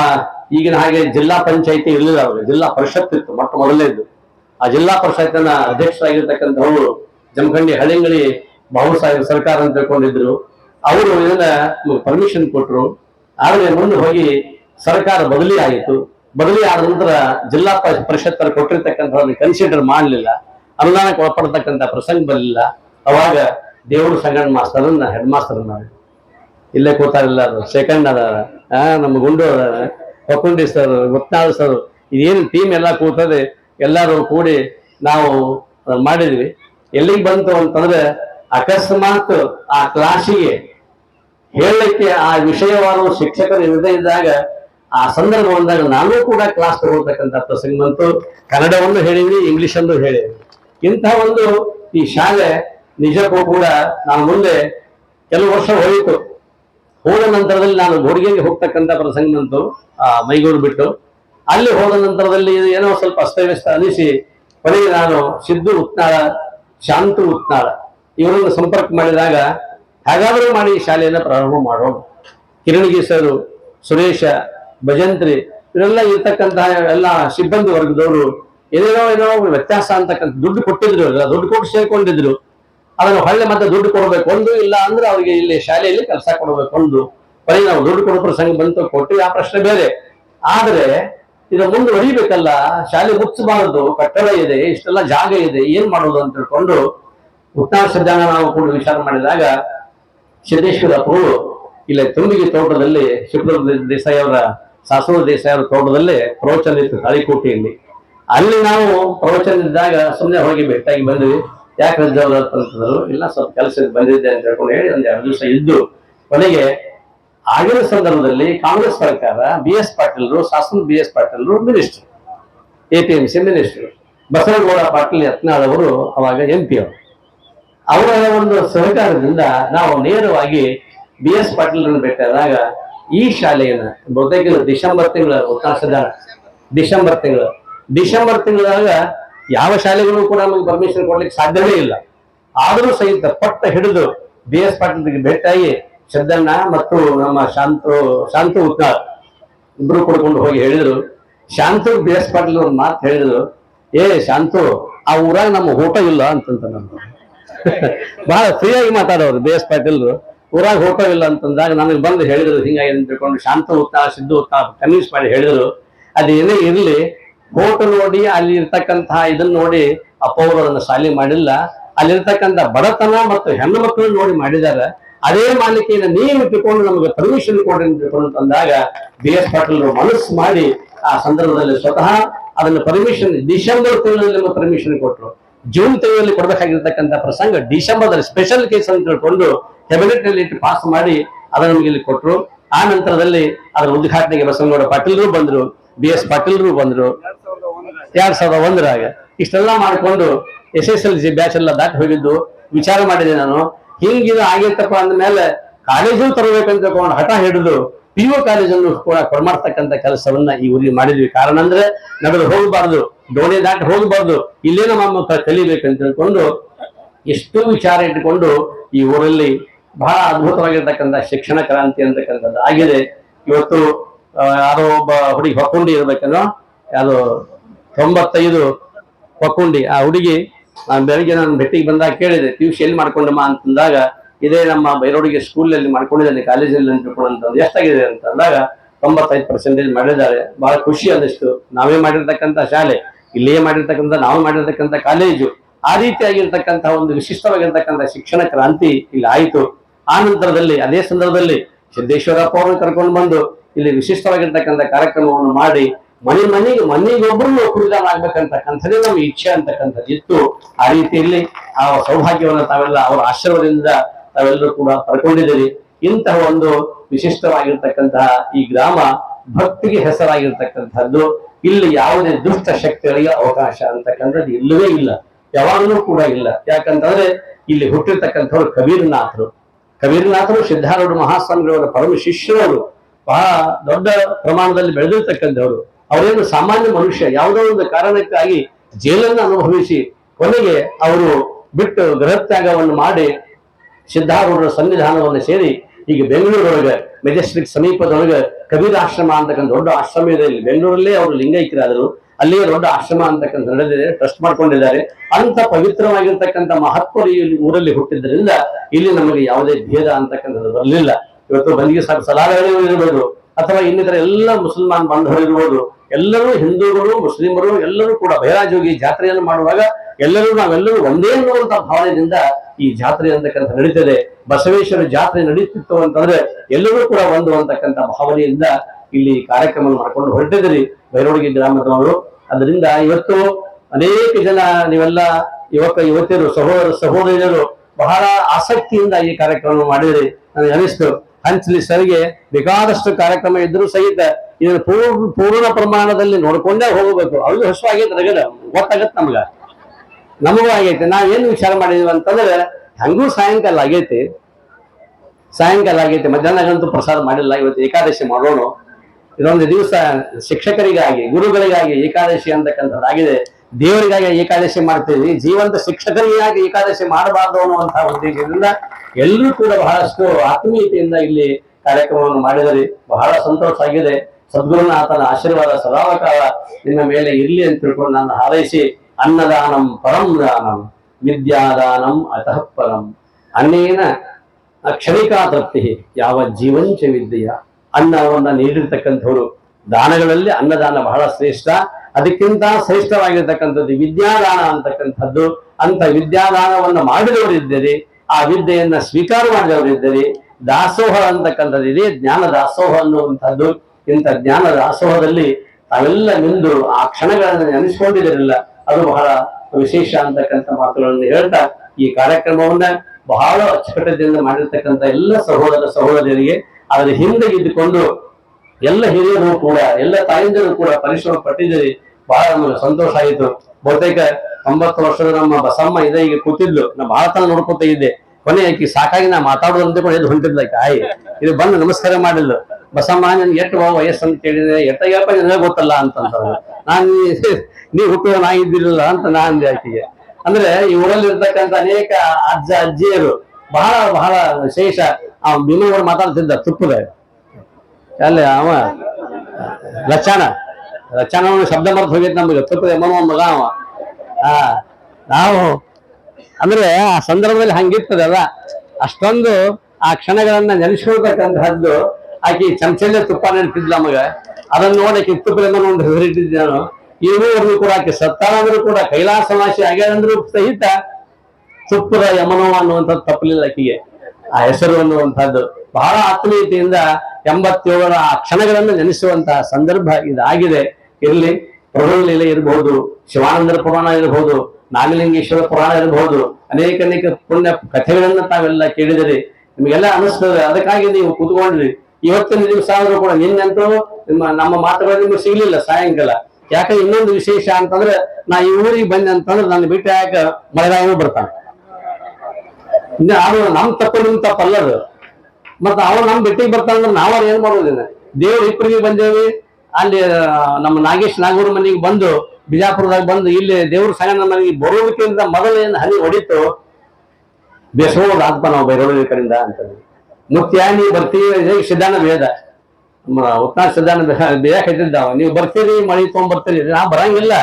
ಈಗಿನ ಹಾಗೆ ಜಿಲ್ಲಾ ಪಂಚಾಯಿತಿ ಇರಲಿಲ್ಲ ಅವರು ಜಿಲ್ಲಾ ಪರಿಷತ್ ಇತ್ತು, ಮೊಟ್ಟ ಮೊದಲನೇದು ಆ ಜಿಲ್ಲಾ ಪರಿಷತ್ನ ಅಧ್ಯಕ್ಷರಾಗಿರ್ತಕ್ಕಂಥವರು ಜಮಖಂಡಿ ಹಳಿಂಗಳಿ ಬಾಬು ಸಾಹೇಬ್ ಸರ್ಕಾರ ಅಂತ ತಿಳ್ಕೊಂಡಿದ್ರು. ಅವರು ಇದನ್ನ ಪರ್ಮಿಷನ್ ಕೊಟ್ರು. ಆದ್ರೆ ಮುಂದೆ ಹೋಗಿ ಸರ್ಕಾರ ಬದಲಿ ಆಯಿತು. ಬದಲಿ ಆದ ನಂತರ ಜಿಲ್ಲಾ ಪರಿಷತ್ತರ ಕೊಟ್ಟಿರ್ತಕ್ಕಂಥವ್ರನ್ನ ಕನ್ಸಿಡರ್ ಮಾಡಲಿಲ್ಲ. ಅನುದಾನಕ್ಕೆ ಒಳಪಡ್ತಕ್ಕಂಥ ಪ್ರಸಂಗ ಬರಲಿಲ್ಲ. ಅವಾಗ ದೇವರು ಸಂಗಣ್ಣ ಮಾಸ್ತರನ್ನ ಹೆಡ್ ಮಾಸ್ತರ್ ಮಾಡಿ ಇಲ್ಲೇ ಕೂತಾರಿಲ್ಲ ಸೆಕೆಂಡ್ ಅದಾರ. ನಮ್ಮ ಗುಂಡು ಅದಾರ. ಹೊಕ್ಕುಂಡಿ ಸರ್ ಗುಪ್ತನಾಥ ಸರ್ ಇದೇನು ಟೀಮ್ ಎಲ್ಲ ಕೂತದೆ, ಎಲ್ಲರೂ ಕೂಡಿ ನಾವು ಮಾಡಿದ್ವಿ. ಎಲ್ಲಿಗೆ ಬಂತು ಅಂತಂದ್ರೆ ಅಕಸ್ಮಾತ್ ಆ ಕ್ಲಾಸಿಗೆ ಹೇಳಲಿಕ್ಕೆ ಆ ವಿಷಯವಾರು ಶಿಕ್ಷಕರು ಇಲ್ಲದೆ ಇದ್ದಾಗ ಆ ಸಂದರ್ಭ ಬಂದಾಗ ನಾನು ಕೂಡ ಕ್ಲಾಸ್ ತಗೊಳ್ತಕ್ಕಂಥ ಪ್ರಸಂಗ ಬಂತು. ಕನ್ನಡವನ್ನು ಹೇಳಿದ್ವಿ ಇಂಗ್ಲಿಷ್ ಅಲ್ಲೂ ಹೇಳಿದ್ವಿ ಇಂತಹ ಒಂದು ಈ ಶಾಲೆ ನಿಜಕ್ಕೂ ಕೂಡ ನಾನು ಮುಂದೆ ಕೆಲವು ವರ್ಷ ಹೋಯಿತು. ಹೋದ ನಂತರದಲ್ಲಿ ನಾನು ಗೋಡಿಗೆಗೆ ಹೋಗ್ತಕ್ಕಂಥ ಪ್ರಸಂಗ ಬಂತು, ಆ ಮೈಗೂರು ಬಿಟ್ಟು. ಅಲ್ಲಿ ಹೋದ ನಂತರದಲ್ಲಿ ಏನೋ ಸ್ವಲ್ಪ ಅಸ್ತವ್ಯಸ್ತ ಅನಿಸಿ ಕೊನೆಗೆ ನಾನು ಸಿದ್ದು ಉತ್ನಾಳ, ಶಾಂತು ಉತ್ನಾಳ, ಇವರನ್ನು ಸಂಪರ್ಕ ಮಾಡಿದಾಗ ಹೇಗಾದರೂ ಮಾಡಿ ಈ ಶಾಲೆಯನ್ನು ಪ್ರಾರಂಭ ಮಾಡೋಣ ಕಿರಣಗಿ ಸರ್ ಸುರೇಶ, ಭಜಂತ್ರಿ, ಇವರೆಲ್ಲ ಇರ್ತಕ್ಕಂತಹ ಎಲ್ಲ ಸಿಬ್ಬಂದಿ ವರ್ಗದವರು ಏನೇನೋ ಏನೋ ವ್ಯತ್ಯಾಸ ಅಂತಕ್ಕಂಥ ದುಡ್ಡು ಕೊಟ್ಟಿದ್ರು ದುಡ್ಡು ಕೊಟ್ಟು ಸೇರ್ಕೊಂಡಿದ್ರು. ಅದನ್ನು ಹೊಳ್ಳೆ ಮತ್ತೆ ದುಡ್ಡು ಕೊಡಬೇಕು. ಒಂದು ಇಲ್ಲ ಅಂದ್ರೆ ಅವರಿಗೆ ಇಲ್ಲಿ ಶಾಲೆಯಲ್ಲಿ ಕೆಲಸ ಕೊಡಬೇಕು. ಒಂದು ಬರೀ ನಾವು ದುಡ್ಡು ಕೊಡೋ ಪ್ರಸಂಗ ಬಂತು, ಕೊಟ್ಟು ಆ ಪ್ರಶ್ನೆ ಬೇರೆ. ಆದ್ರೆ ಇದು ಮುಂದುವರಿಬೇಕಲ್ಲ, ಶಾಲೆ ಮುಚ್ಚಬಾರದು, ಕಟ್ಟಡ ಇದೆ, ಇಷ್ಟೆಲ್ಲ ಜಾಗ ಇದೆ, ಏನ್ ಮಾಡೋದು ಅಂತ ತಿಳ್ಕೊಂಡು ಉತ್ನಾಳ ಸಜ್ಜಾನ ನಾವು ಕೂಡ ವಿಚಾರ ಮಾಡಿದಾಗ ಸಿದ್ದೇಶ್ವರ ಪ್ರಭು ಇಲ್ಲಿ ತುಂಬಿಗೆ ತೋಟದಲ್ಲಿ ಶಿವಪ್ರಭು ದೇಸಾಯಿ ಅವರ ಸಾಸೂರ ದೇಸಾಯಿ ಅವರ ತೋಟದಲ್ಲಿ ಪ್ರವಚನ ಇತ್ತು ತಾಳಿಕೋಟೆಯಲ್ಲಿ. ಅಲ್ಲಿ ನಾವು ಪ್ರವಚನ ಇದ್ದಾಗ ಸುಮ್ಮನೆ ಹೋಗಿ ಭೇಟಿಯಾಗಿ ಬಂದ್ವಿ. ಯಾಕೆ ರಜೆ ಅವ್ರು ಅಂತಂದ್ರು, ಇಲ್ಲ ಸ್ವಲ್ಪ ಕೆಲಸ ಬಂದಿದ್ದೆ ಅಂತ ಹೇಳ್ಕೊಂಡು ಹೇಳಿ ಒಂದು ಎರಡು ದಿವಸ ಇದ್ದು ಕೊನೆಗೆ ಆಗಿನ ಸಂದರ್ಭದಲ್ಲಿ ಕಾಂಗ್ರೆಸ್ ಸರ್ಕಾರ ಬಿ ಎಸ್ ಪಾಟೀಲ್ರು, ಶಾಸನ B S ಪಾಟೀಲ್ರು minister A P M C minister Basanagouda Patil Yatnal ಅವರು ಅವಾಗ ಎಂ ಪಿ ಅವರು. ಅವರ ಒಂದು ಸಹಕಾರದಿಂದ ನಾವು ನೇರವಾಗಿ ಬಿ ಎಸ್ ಪಾಟೀಲ್ ಭೇಟಿಯಾದಾಗ ಈ ಶಾಲೆಯನ್ನ ಬಹುತೇಕ ಡಿಸೆಂಬರ್ ತಿಂಗಳ ಉತ್ತಾಸದ ಡಿಸೆಂಬರ್ ತಿಂಗಳು. ಡಿಸೆಂಬರ್ ತಿಂಗಳಾಗ ಯಾವ ಶಾಲೆಗಳು ಕೂಡ ನಮಗೆ ಪರ್ಮಿಷನ್ ಕೊಡ್ಲಿಕ್ಕೆ ಸಾಧ್ಯವೇ ಇಲ್ಲ. ಆದರೂ ಸಹಿತ ಪಟ್ಟ ಹಿಡಿದು ಬಿ ಎಸ್ ಪಾಟೀಲ್ಗೆ ಭೇಟಿಯಾಗಿ ಶ್ರದ್ಧಣ್ಣ ಮತ್ತು ನಮ್ಮ ಶಾಂತು ಶಾಂತು ಉತ್ತ ಇಬ್ರು ಕೊಡ್ಕೊಂಡು ಹೋಗಿ ಹೇಳಿದ್ರು. ಶಾಂತು, ಬಿ ಎಸ್ ಪಾಟೀಲ್ ಒಂದು ಮಾತು ಹೇಳಿದ್ರು. ಏ ಶಾಂತು, ಆ ಊರಾಗ ನಮ್ಮ ಊಟ ಇಲ್ಲ ಅಂತಂತ ನಾನು ಬಹಳ ಫ್ರೀಯಾಗಿ ಮಾತಾಡೋರು ಬಿ ಎಸ್ ಪಾಟೀಲ್ರು. ಊರಾಗ ಹೋಗೋದಿಲ್ಲ ಅಂತಂದಾಗ ನನಗೆ ಬಂದು ಹೇಳಿದ್ರು, ಹಿಂಗಾಗಿ ತಿಳ್ಕೊಂಡು ಶಾಂತ ಉತ್ತಾ ಸಿದ್ದು ಉತ್ತಾ ಕನ್ವಿನ್ಸ್ ಮಾಡಿ ಹೇಳಿದ್ರು. ಅದೇನೇ ಇರಲಿ ಫೋಟೋ ನೋಡಿ, ಅಲ್ಲಿ ಇರ್ತಕ್ಕಂತಹ ಇದನ್ನ ನೋಡಿ ಅಪ್ಪ ಅವರು ಅದನ್ನ ಸಾಲಿ ಮಾಡಿಲ್ಲ. ಅಲ್ಲಿರ್ತಕ್ಕಂಥ ಬಡತನ ಮತ್ತು ಹೆಣ್ಣು ಮಕ್ಕಳು ನೋಡಿ ಮಾಡಿದ್ದಾರೆ ಅದೇ ಮಾಲಿಕೆಯನ್ನು ನೀವು ಇಟ್ಟುಕೊಂಡು ನಮಗೆ ಪರ್ಮಿಷನ್ ಕೊಡ್ರಿ ಅಂತ ತಿಳ್ಕೊಂಡು ತಂದಾಗ ಬಿ ಎಸ್ ಪಾಟೀಲ್ ಮನಸ್ಸು ಮಾಡಿ ಆ ಸಂದರ್ಭದಲ್ಲಿ ಸ್ವತಃ ಅದನ್ನು ಪರ್ಮಿಷನ್ ಡಿಸೆಂಬರ್ ತಿಂಗಳಲ್ಲಿ ಪರ್ಮಿಷನ್ ಕೊಟ್ಟರು ಜೂನ್ ತಿಂಗಳಲ್ಲಿ ಕೊಡಬೇಕಾಗಿರ್ತಕ್ಕಂಥ ಪ್ರಸಂಗ ಡಿಸೆಂಬರ್ದಲ್ಲಿ ಸ್ಪೆಷಲ್ ಕೇಸ್ ಅಂತ ಹೇಳ್ಕೊಂಡು ಕ್ಯಾಬಿನೆಟ್ನಲ್ಲಿ ಪಾಸ್ ಮಾಡಿ ಅದನ್ನು ನಮಗೆ ಇಲ್ಲಿ ಕೊಟ್ಟರು ಆ ನಂತರದಲ್ಲಿ ಅದರ ಉದ್ಘಾಟನೆಗೆ ಬಸವನಗೌಡ ಪಾಟೀಲ್ರು ಬಂದ್ರು ಬಿ ಎಸ್ ಪಾಟೀಲ್ರು ಬಂದ್ರು. ಎರಡ್ ಸಾವಿರದ ಒಂದರಾಗ ಇಷ್ಟೆಲ್ಲ ಮಾಡ್ಕೊಂಡು S S L C batch ಎಲ್ಲ ದಾಟಿ ಹೋಗಿದ್ದು. ವಿಚಾರ ಮಾಡಿದೆ ನಾನು. ಹಿಂಗಿದು ಅಂದ ಮೇಲೆ ಕಾಲೇಜು ತರಬೇಕಂತ ಹಠ ಹಿಡಿದು ಪಿ ಯು ಕಾಲೇಜನ್ನು ಕೂಡ ಕೊಡ್ಮಾಡ್ತಕ್ಕಂಥ ಕೆಲಸವನ್ನ ಈ ಊರಿಗೆ ಮಾಡಿದ್ವಿ. ಕಾರಣ ಅಂದ್ರೆ ನಡೆದು ಹೋಗಬಾರ್ದು, ದೋಣಿ ದಾಟಿ ಹೋಗಬಾರ್ದು ಇಲ್ಲೇ ನಮ್ಮ ಅಂತ ತಿಳ್ಕೊಂಡು ಎಷ್ಟು ವಿಚಾರ ಇಟ್ಟುಕೊಂಡು ಈ ಊರಲ್ಲಿ ಬಹಳ ಅದ್ಭುತವಾಗಿರ್ತಕ್ಕಂಥ ಶಿಕ್ಷಣ ಕ್ರಾಂತಿ ಅಂತಕ್ಕಂಥದ್ದು ಆಗಿದೆ. ಇವತ್ತು ಯಾರೋ ಒಬ್ಬ ಹುಡುಗಿ ಹೊಕ್ಕೊಂಡಿ ಇರ್ಬೇಕೇನೋ ಯಾರು ತೊಂಬತ್ತೈದು ಹೊಕ್ಕೊಂಡಿ ಆ ಹುಡುಗಿ ನಾನು ಬೆಳಿಗ್ಗೆ ನಾನು ಭೇಟಿಗೆ ಬಂದಾಗ ಕೇಳಿದೆ, ಪಿ ಯು ಸಿ ಎಲ್ಲಿ ಮಾಡ್ಕೊಂಡಮ್ಮ? ಅಂತಂದಾಗ ಇದೇ ನಮ್ಮ ಬೈರೋಡಿಗೆ ಸ್ಕೂಲಲ್ಲಿ ಮಾಡ್ಕೊಂಡಿದ್ದಾರೆ ಕಾಲೇಜಲ್ಲಿ ಅಂತಂದು ಎಷ್ಟಾಗಿದೆ ಅಂತ ಅಂದಾಗ ತೊಂಬತ್ತೈದು ಪರ್ಸೆಂಟೇಜ್ ಮಾಡಿದ್ದಾರೆ. ಬಹಳ ಖುಷಿ ಆದಷ್ಟು ನಾವೇ ಮಾಡಿರ್ತಕ್ಕಂಥ ಶಾಲೆ, ಇಲ್ಲಿಯೇ ಮಾಡಿರ್ತಕ್ಕಂಥ, ನಾವು ಮಾಡಿರ್ತಕ್ಕಂಥ ಕಾಲೇಜು, ಆ ರೀತಿಯಾಗಿರ್ತಕ್ಕಂಥ ಒಂದು ವಿಶಿಷ್ಟವಾಗಿರ್ತಕ್ಕಂಥ ಶಿಕ್ಷಣ ಕ್ರಾಂತಿ ಇಲ್ಲಿ ಆಯಿತು. ಆ ನಂತರದಲ್ಲಿ, ಅದೇ ಸಂದರ್ಭದಲ್ಲಿ ಸಿದ್ದೇಶ್ವರಪ್ಪ ಅವರನ್ನು ಕರ್ಕೊಂಡು ಬಂದು ಇಲ್ಲಿ ವಿಶಿಷ್ಟವಾಗಿರ್ತಕ್ಕಂಥ ಕಾರ್ಯಕ್ರಮವನ್ನು ಮಾಡಿ, ಮನೆ ಮನೆಗೆ ಮನೆಗೊಬ್ಬರು ನೌಕರಿದಾರ ಆಗ್ಬೇಕಂತಕ್ಕಂಥದ್ದೇ ನಮ್ಮ ಇಚ್ಛೆ ಅಂತಕ್ಕಂಥದ್ದು ಇತ್ತು ಆ ರೀತಿಯಲ್ಲಿ ಆ ಸೌಭಾಗ್ಯವನ್ನು ತಾವೆಲ್ಲ ಅವರ ಆಶೀರ್ವಾದದಿಂದ ತಾವೆಲ್ಲರೂ ಕೂಡ ಪಡ್ಕೊಂಡಿದ್ದೀರಿ. ಇಂತಹ ಒಂದು ವಿಶಿಷ್ಟವಾಗಿರ್ತಕ್ಕಂತಹ ಈ ಗ್ರಾಮ ಭಕ್ತಿಗೆ ಹೆಸರಾಗಿರ್ತಕ್ಕಂಥದ್ದು. ಇಲ್ಲಿ ಯಾವುದೇ ದುಷ್ಟ ಶಕ್ತಿಗಳಿಗೆ ಅವಕಾಶ ಅಂತಕ್ಕಂಥದ್ದು ಇಲ್ಲವೇ ಇಲ್ಲ. ಯಾವಾಗಲೂ ಕೂಡ ಇಲ್ಲ. ಯಾಕಂತಂದ್ರೆ ಇಲ್ಲಿ ಹುಟ್ಟಿರ್ತಕ್ಕಂಥವ್ರು ಕಬೀರ್ನಾಥರು. ಕಬೀರ್ನಾಥರು ಸಿದ್ಧಾರೂಢ ಮಹಾಸ್ವಾಮಿಗಳವರ ಪರಮ ಶಿಷ್ಯರು ಬಹಳ ದೊಡ್ಡ ಪ್ರಮಾಣದಲ್ಲಿ ಬೆಳೆದಿರ್ತಕ್ಕಂಥವ್ರು. ಅವರೇನು ಸಾಮಾನ್ಯ ಮನುಷ್ಯ. ಯಾವುದೋ ಒಂದು ಕಾರಣಕ್ಕಾಗಿ ಜೈಲನ್ನು ಅನುಭವಿಸಿ ಕೊನೆಗೆ ಅವರು ಬಿಟ್ಟು ಗೃಹತ್ಯಾಗವನ್ನು ಮಾಡಿ ಸಿದ್ಧಾರೂಢರ ಸನ್ನಿಧಾನವನ್ನು ಸೇರಿ ಈಗ ಬೆಂಗಳೂರೊಳಗೆ, ಮೆಜೆಸ್ಟಿಕ್ ಸಮೀಪದೊಳಗೆ ಕಬೀರ ಆಶ್ರಮ ಅಂತಕ್ಕಂಥ ದೊಡ್ಡ ಆಶ್ರಮ ಇದೆ. ಇಲ್ಲಿ ಬೆಂಗಳೂರಲ್ಲೇ ಅವರು ಲಿಂಗೈಕ್ಯರಾದರು ಅಲ್ಲಿಯೇ ದೊಡ್ಡ ಆಶ್ರಮ ಅಂತಕ್ಕಂಥ ನಡೆದಿದೆ, ಟ್ರಸ್ಟ್ ಮಾಡ್ಕೊಂಡಿದ್ದಾರೆ. ಅಂತ ಪವಿತ್ರವಾಗಿರ್ತಕ್ಕಂಥ ಮಹತ್ವರು ಈ ಊರಲ್ಲಿ ಹುಟ್ಟಿದ್ರಿಂದ ಇಲ್ಲಿ ನಮಗೆ ಯಾವುದೇ ಭೇದ ಅಂತಕ್ಕಂಥದ್ದು ಬರಲಿಲ್ಲ. ಇವತ್ತು ಬಂದಿಗೆ ಸಲಹೆಗಳು ಇರ್ಬೋದು, ಅಥವಾ ಇನ್ನಿತರ ಎಲ್ಲ ಮುಸಲ್ಮಾನ್ ಬಾಂಧವರು ಇರ್ಬೋದು. ಎಲ್ಲರೂ ಹಿಂದೂಗಳು, ಮುಸ್ಲಿಮರು, ಎಲ್ಲರೂ ಕೂಡ ಬೈರಾಜೋಗಿ ಜಾತ್ರೆಯನ್ನು ಮಾಡುವಾಗ ಎಲ್ಲರೂ ನಾವೆಲ್ಲರೂ ಒಂದೇ ಅನ್ನುವಂತ ಭಾವನೆಯಿಂದ ಈ ಜಾತ್ರೆ ಅಂತಕ್ಕಂಥ ನಡೀತದೆ. ಬಸವೇಶ್ವರ ಜಾತ್ರೆ ನಡೀತಿತ್ತು ಅಂತಂದ್ರೆ ಎಲ್ಲರೂ ಕೂಡ ಒಂದು ಅಂತಕ್ಕಂಥ ಭಾವನೆಯಿಂದ ಇಲ್ಲಿ ಕಾರ್ಯಕ್ರಮ ಮಾಡಿಕೊಂಡು ಹೊರಟಿದ್ರಿ ಬೈರೋಡಿಗೆ ಗ್ರಾಮದವರು. ಅದರಿಂದ ಇವತ್ತು ಅನೇಕ ಜನ ನೀವೆಲ್ಲ ಯುವಕ, ಯುವತಿಯರು, ಸಹೋದರ, ಸಹೋದರಿಯರು ಬಹಳ ಆಸಕ್ತಿಯಿಂದ ಈ ಕಾರ್ಯಕ್ರಮ ಮಾಡಿದ್ರಿ ನನಗೆ ಅನಿಸ್ತು. ಹಂಚಲಿ ಸರ್ಗೆ ಬೇಕಾದಷ್ಟು ಕಾರ್ಯಕ್ರಮ ಇದ್ರೂ ಸಹಿತ ಇದನ್ನು ಪೂರ್ಣ ಪೂರ್ಣ ಪ್ರಮಾಣದಲ್ಲಿ ನೋಡ್ಕೊಂಡೇ ಹೋಗಬೇಕು. ಅವ್ರಿಗೂ ಹಸು ಆಗೈತೆ ರಗಡ ಗೊತ್ತಾಗತ್ತೆ ನಮ್ಗ. ನಮಗೂ ಆಗೈತೆ. ನಾವೇನು ವಿಚಾರ ಮಾಡಿದೀವಿ ಅಂತಂದ್ರೆ, ಹಂಗೂ ಸಾಯಂಕಾಲ ಆಗೈತಿ. ಸಾಯಂಕಾಲ ಆಗೈತಿ. ಮಧ್ಯಾಹ್ನಗಂತೂ ಪ್ರಸಾದ ಮಾಡಿಲ್ಲ. ಇವತ್ತು ಏಕಾದಶಿ ಮಾಡೋಣ. ಇದೊಂದು ದಿವಸ ಶಿಕ್ಷಕರಿಗಾಗಿ, ಗುರುಗಳಿಗಾಗಿ ಏಕಾದಶಿ ಅಂತಕ್ಕಂಥದ್ದಾಗಿದೆ. ದೇವರಿಗಾಗಿ ಏಕಾದಶಿ ಮಾಡ್ತೀವಿ. ಜೀವಂತ ಶಿಕ್ಷಕರಿಗಾಗಿ ಏಕಾದಶಿ ಮಾಡಬಾರ್ದು ಅನ್ನುವಂತಹ ಉದ್ದೇಶದಿಂದ ಎಲ್ಲರೂ ಕೂಡ ಬಹಳಷ್ಟು ಆತ್ಮೀಯತೆಯಿಂದ ಇಲ್ಲಿ ಕಾರ್ಯಕ್ರಮವನ್ನು ಮಾಡಿದರೆ ಬಹಳ ಸಂತೋಷ ಆಗಿದೆ. ಸದ್ಗುರುನಾಥನ ಆಶೀರ್ವಾದ ಸದಾಕಾಲ ನಿನ್ನ ಮೇಲೆ ಇರಲಿ ಅಂತ ತಿಳ್ಕೊಂಡು ನಾನು ಹಾರೈಸಿ ಅನ್ನದಾನಂ ಪರಂ ದಾನಂ, ವಿದ್ಯಾದಾನಂ ಅತಃ ಪರಂ. ಅನ್ನೇನ ಕ್ಷಣಿಕಾ ತೃಪ್ತಿ ಯಾವ ಜೀವಂಚ ವಿದ್ಯೆಯ ಅನ್ನವನ್ನ ನೀಡಿರ್ತಕ್ಕಂಥವ್ರು. ದಾನಗಳಲ್ಲಿ ಅನ್ನದಾನ ಬಹಳ ಶ್ರೇಷ್ಠ. ಅದಕ್ಕಿಂತ ಶ್ರೇಷ್ಠವಾಗಿರ್ತಕ್ಕಂಥದ್ದು ವಿದ್ಯಾದಾನ ಅಂತಕ್ಕಂಥದ್ದು. ಅಂತ ವಿದ್ಯಾದಾನವನ್ನು ಮಾಡಿದವರಿದ್ದರೆ, ಆ ವಿದ್ಯೆಯನ್ನ ಸ್ವೀಕಾರ ಮಾಡಿದವರಿದ್ದರೆ, ದಾಸೋಹ ಅಂತಕ್ಕಂಥದ್ದು ಇದೇ ಜ್ಞಾನ ದಾಸೋಹ ಅನ್ನುವಂಥದ್ದು. ಇಂಥ ಜ್ಞಾನದ ದಾಸೋಹದಲ್ಲಿ ತಾವೆಲ್ಲ ನಿಂದು ಆ ಕ್ಷಣಗಳನ್ನು ನೆನೆಸ್ಕೊಂಡಿದ್ದೀರಲ್ಲ, ಅದು ಬಹಳ ವಿಶೇಷ ಅಂತಕ್ಕಂಥ ಮಾತುಗಳನ್ನು ಹೇಳ್ತಾ ಈ ಕಾರ್ಯಕ್ರಮವನ್ನ ಬಹಳ ಅಚ್ಚುಕಟ್ಟದಿಂದ ಮಾಡಿರ್ತಕ್ಕಂಥ ಎಲ್ಲ ಸಹೋದರ ಸಹೋದರಿಯರಿಗೆ ಅದರ ಹಿಂದೆ ಇದ್ದುಕೊಂಡು ಎಲ್ಲ ಹಿರಿಯರು ಕೂಡ, ಎಲ್ಲ ತಾಯಂದಿರು ಕೂಡ ಪರಿಶ್ರಮ ಪಟ್ಟಿದ್ದೀರಿ. ಬಹಳ ನಮಗೆ ಸಂತೋಷ ಆಯಿತು. ಬಹುತೇಕ ತೊಂಬತ್ತು ವರ್ಷದ ನಮ್ಮ ಬಸಮ್ಮ ಇದೆ ಈಗ ಕೂತಿದ್ಲು. ನಾ ಬಹಳ ತನ ನೋಡ್ಕೊತ ಇದ್ದೆ. ಕೊನೆ ಆಕಿ ಸಾಕಾಗಿ ನಾ ಮಾತಾಡೋದು ಕೂಡ ಎದ್ದು ಹೊಂಟಿದ್ಲ ಆಕಿ. ಆಯ್, ಇದು ಬಂದು ನಮಸ್ಕಾರ ಮಾಡಿಲ್ಲ ಬಸಮ್ಮ, ನನ್ಗೆ ಎಷ್ಟು ವಯಸ್ಸು ಅಂತ ಕೇಳಿದ್ರೆ ಹೇಳಪ್ಪ ನನಗೆ ಗೊತ್ತಲ್ಲ ಅಂತಂತ ನಾನ್ ನೀ- ಹುಟ್ಟುವ ನಾ ಇದ್ದಿರಲಿಲ್ಲ ಅಂತ ನಾ ಅಂದೆ ಆಕಿಗೆ. ಅಂದ್ರೆ ಈ ಊರಲ್ಲಿ ಇರ್ತಕ್ಕಂಥ ಅನೇಕ ಅಜ್ಜ, ಅಜ್ಜಿಯರು ಬಹಳ ಬಹಳ ವಿಶೇಷ ಆ ಭೀಮನವರು ಮಾತಾಡ್ತಿದ್ದ ತುಪ್ಪದ ಅಲ್ಲಿ ಅವ ಲಚಾಣ ಲಚಾಣ ಶಬ್ದ ಮರ್ತು ಹೋಗೈತೆ ನಮ್ಗೆ. ತುಪ್ಪದ ಮಗ ಅವ. ಆ, ನಾವು ಅಂದ್ರೆ ಆ ಸಂದರ್ಭದಲ್ಲಿ ಹಂಗಿರ್ತದಲ್ಲ? ಅಷ್ಟೊಂದು ಆ ಕ್ಷಣಗಳನ್ನ ನೆನೆಸ್ಕೊಳ್ತಕ್ಕಂತಹದ್ದು ಆಕಿ ಚಮಚಲ್ಲೇ ತುಪ್ಪ ನೆನಪಿದ್ಲು ನಮಗ. ಅದನ್ನ ನೋಡಕ್ಕೆ ಪ್ರೇಮನ ಮನ ಒಂದು ಹೆಸರಿಟ್ಟಿದ್ದೆ ನಾನು. ಇರುವವರೆಗೂ ಕೂಡ ಆಕೆ ಸತ್ತಾನಂದ್ರೂ ಕೂಡ ಕೈಲಾಸವಾಸಿ ಆಗ್ಯಾರಂದ್ರೂ ಸಹಿತ ತುಪ್ಪದ ಯಮನೋ ಅನ್ನುವಂಥ ತಪ್ಪಲಿಲ್ಲ ಆಕಿಗೆ. ಆ ಹೆಸರು ಅನ್ನುವಂಥದ್ದು. ಬಹಳ ಆತ್ಮೀಯತೆಯಿಂದ ಎಂಬತ್ತೇಳರ ಆ ಕ್ಷಣಗಳನ್ನು ನೆನೆಸುವಂತಹ ಸಂದರ್ಭ ಇದಾಗಿದೆ. ಇರಲಿ ಪ್ರಭುಲೀಲೆ ಇರಬಹುದು ಶಿವಾನಂದರ ಪುರಾಣ ಇರಬಹುದು ನಾಗಲಿಂಗೇಶ್ವರ ಪುರಾಣ ಇರಬಹುದು ಅನೇಕ ಅನೇಕ ಪುಣ್ಯ ಕಥೆಗಳನ್ನ ತಾವೆಲ್ಲ ಕೇಳಿದಿರಿ. ನಿಮಗೆಲ್ಲ ಅನಿಸ್ತದೆ. ಅದಕ್ಕಾಗಿ ನೀವು ಕೂತ್ಕೊಂಡ್ರಿ. ಇವತ್ತಿನ ದಿವಸ ಆದ್ರೂ ಕೂಡ ನಿನ್ನಂತೂ ನಿಮ್ಮ, ನಮ್ಮ ಮಾತುಗಳು ನಿಮ್ಗೆ ಸಿಗ್ಲಿಲ್ಲ ಸಾಯಂಕಾಲ. ಯಾಕೆ ಇನ್ನೊಂದು ವಿಶೇಷ ಅಂತಂದ್ರೆ, ನಾ ಈ ಊರಿಗೆ ಬಂದೆ ಅಂತಂದ್ರೆ ನನ್ನ ಬಿಟ್ಟು ಯಾಕೆ ಮಳೆಗಾಯನೂ ಬರ್ತಾನೆ. ಅದು ನಮ್ ತಪ್ಪು ನಿಮ್ ತಪ್ಪಲ್ಲ ಅದು ಮತ್ತ ಅವ ನಮ್ ಬೆಟ್ಟಿಗೆ ಬರ್ತಾನಂದ್ರೆ ನಾವ ಏನ್ ಮಾಡೋದಿಲ್ಲ ದೇವ್ರ ಇಬ್ಬರಿಗೆ ಬಂದೇವಿ. ಅಲ್ಲಿ ನಮ್ಮ ನಾಗೇಶ್ ನಾಗೂರ್ ಮನೆಗೆ ಬಂದು ಬಿಜಾಪುರದಾಗ ಬಂದು ಇಲ್ಲಿ ದೇವ್ರ ಸಂಗನ ನನಗೆ ಬರೋದಕ್ಕಿಂತ ಮೊದಲು ಏನು ಹನಿ ಹೊಡಿತು. ಬೇಸೋದು ಆತ್ಮ ನಾವು ಬೈರೋಳಿ ಕಡೆಯಿಂದ ಅಂತ ಮುತ್ಯ ನೀ ಬರ್ತೀವಿ ಸಿದ್ಧಾನ ಬೇದ ಉತ್ನಾ ಸಿದ್ಧಾನ ಬೇಯಕ್ ಕೆಟ್ಟಿದ್ದಾವ. ನೀವು ಬರ್ತೀರಿ, ಮಳಿ ತೊಗೊಂಡ್ ನಾ ಬರಂಗಿಲ್ಲ.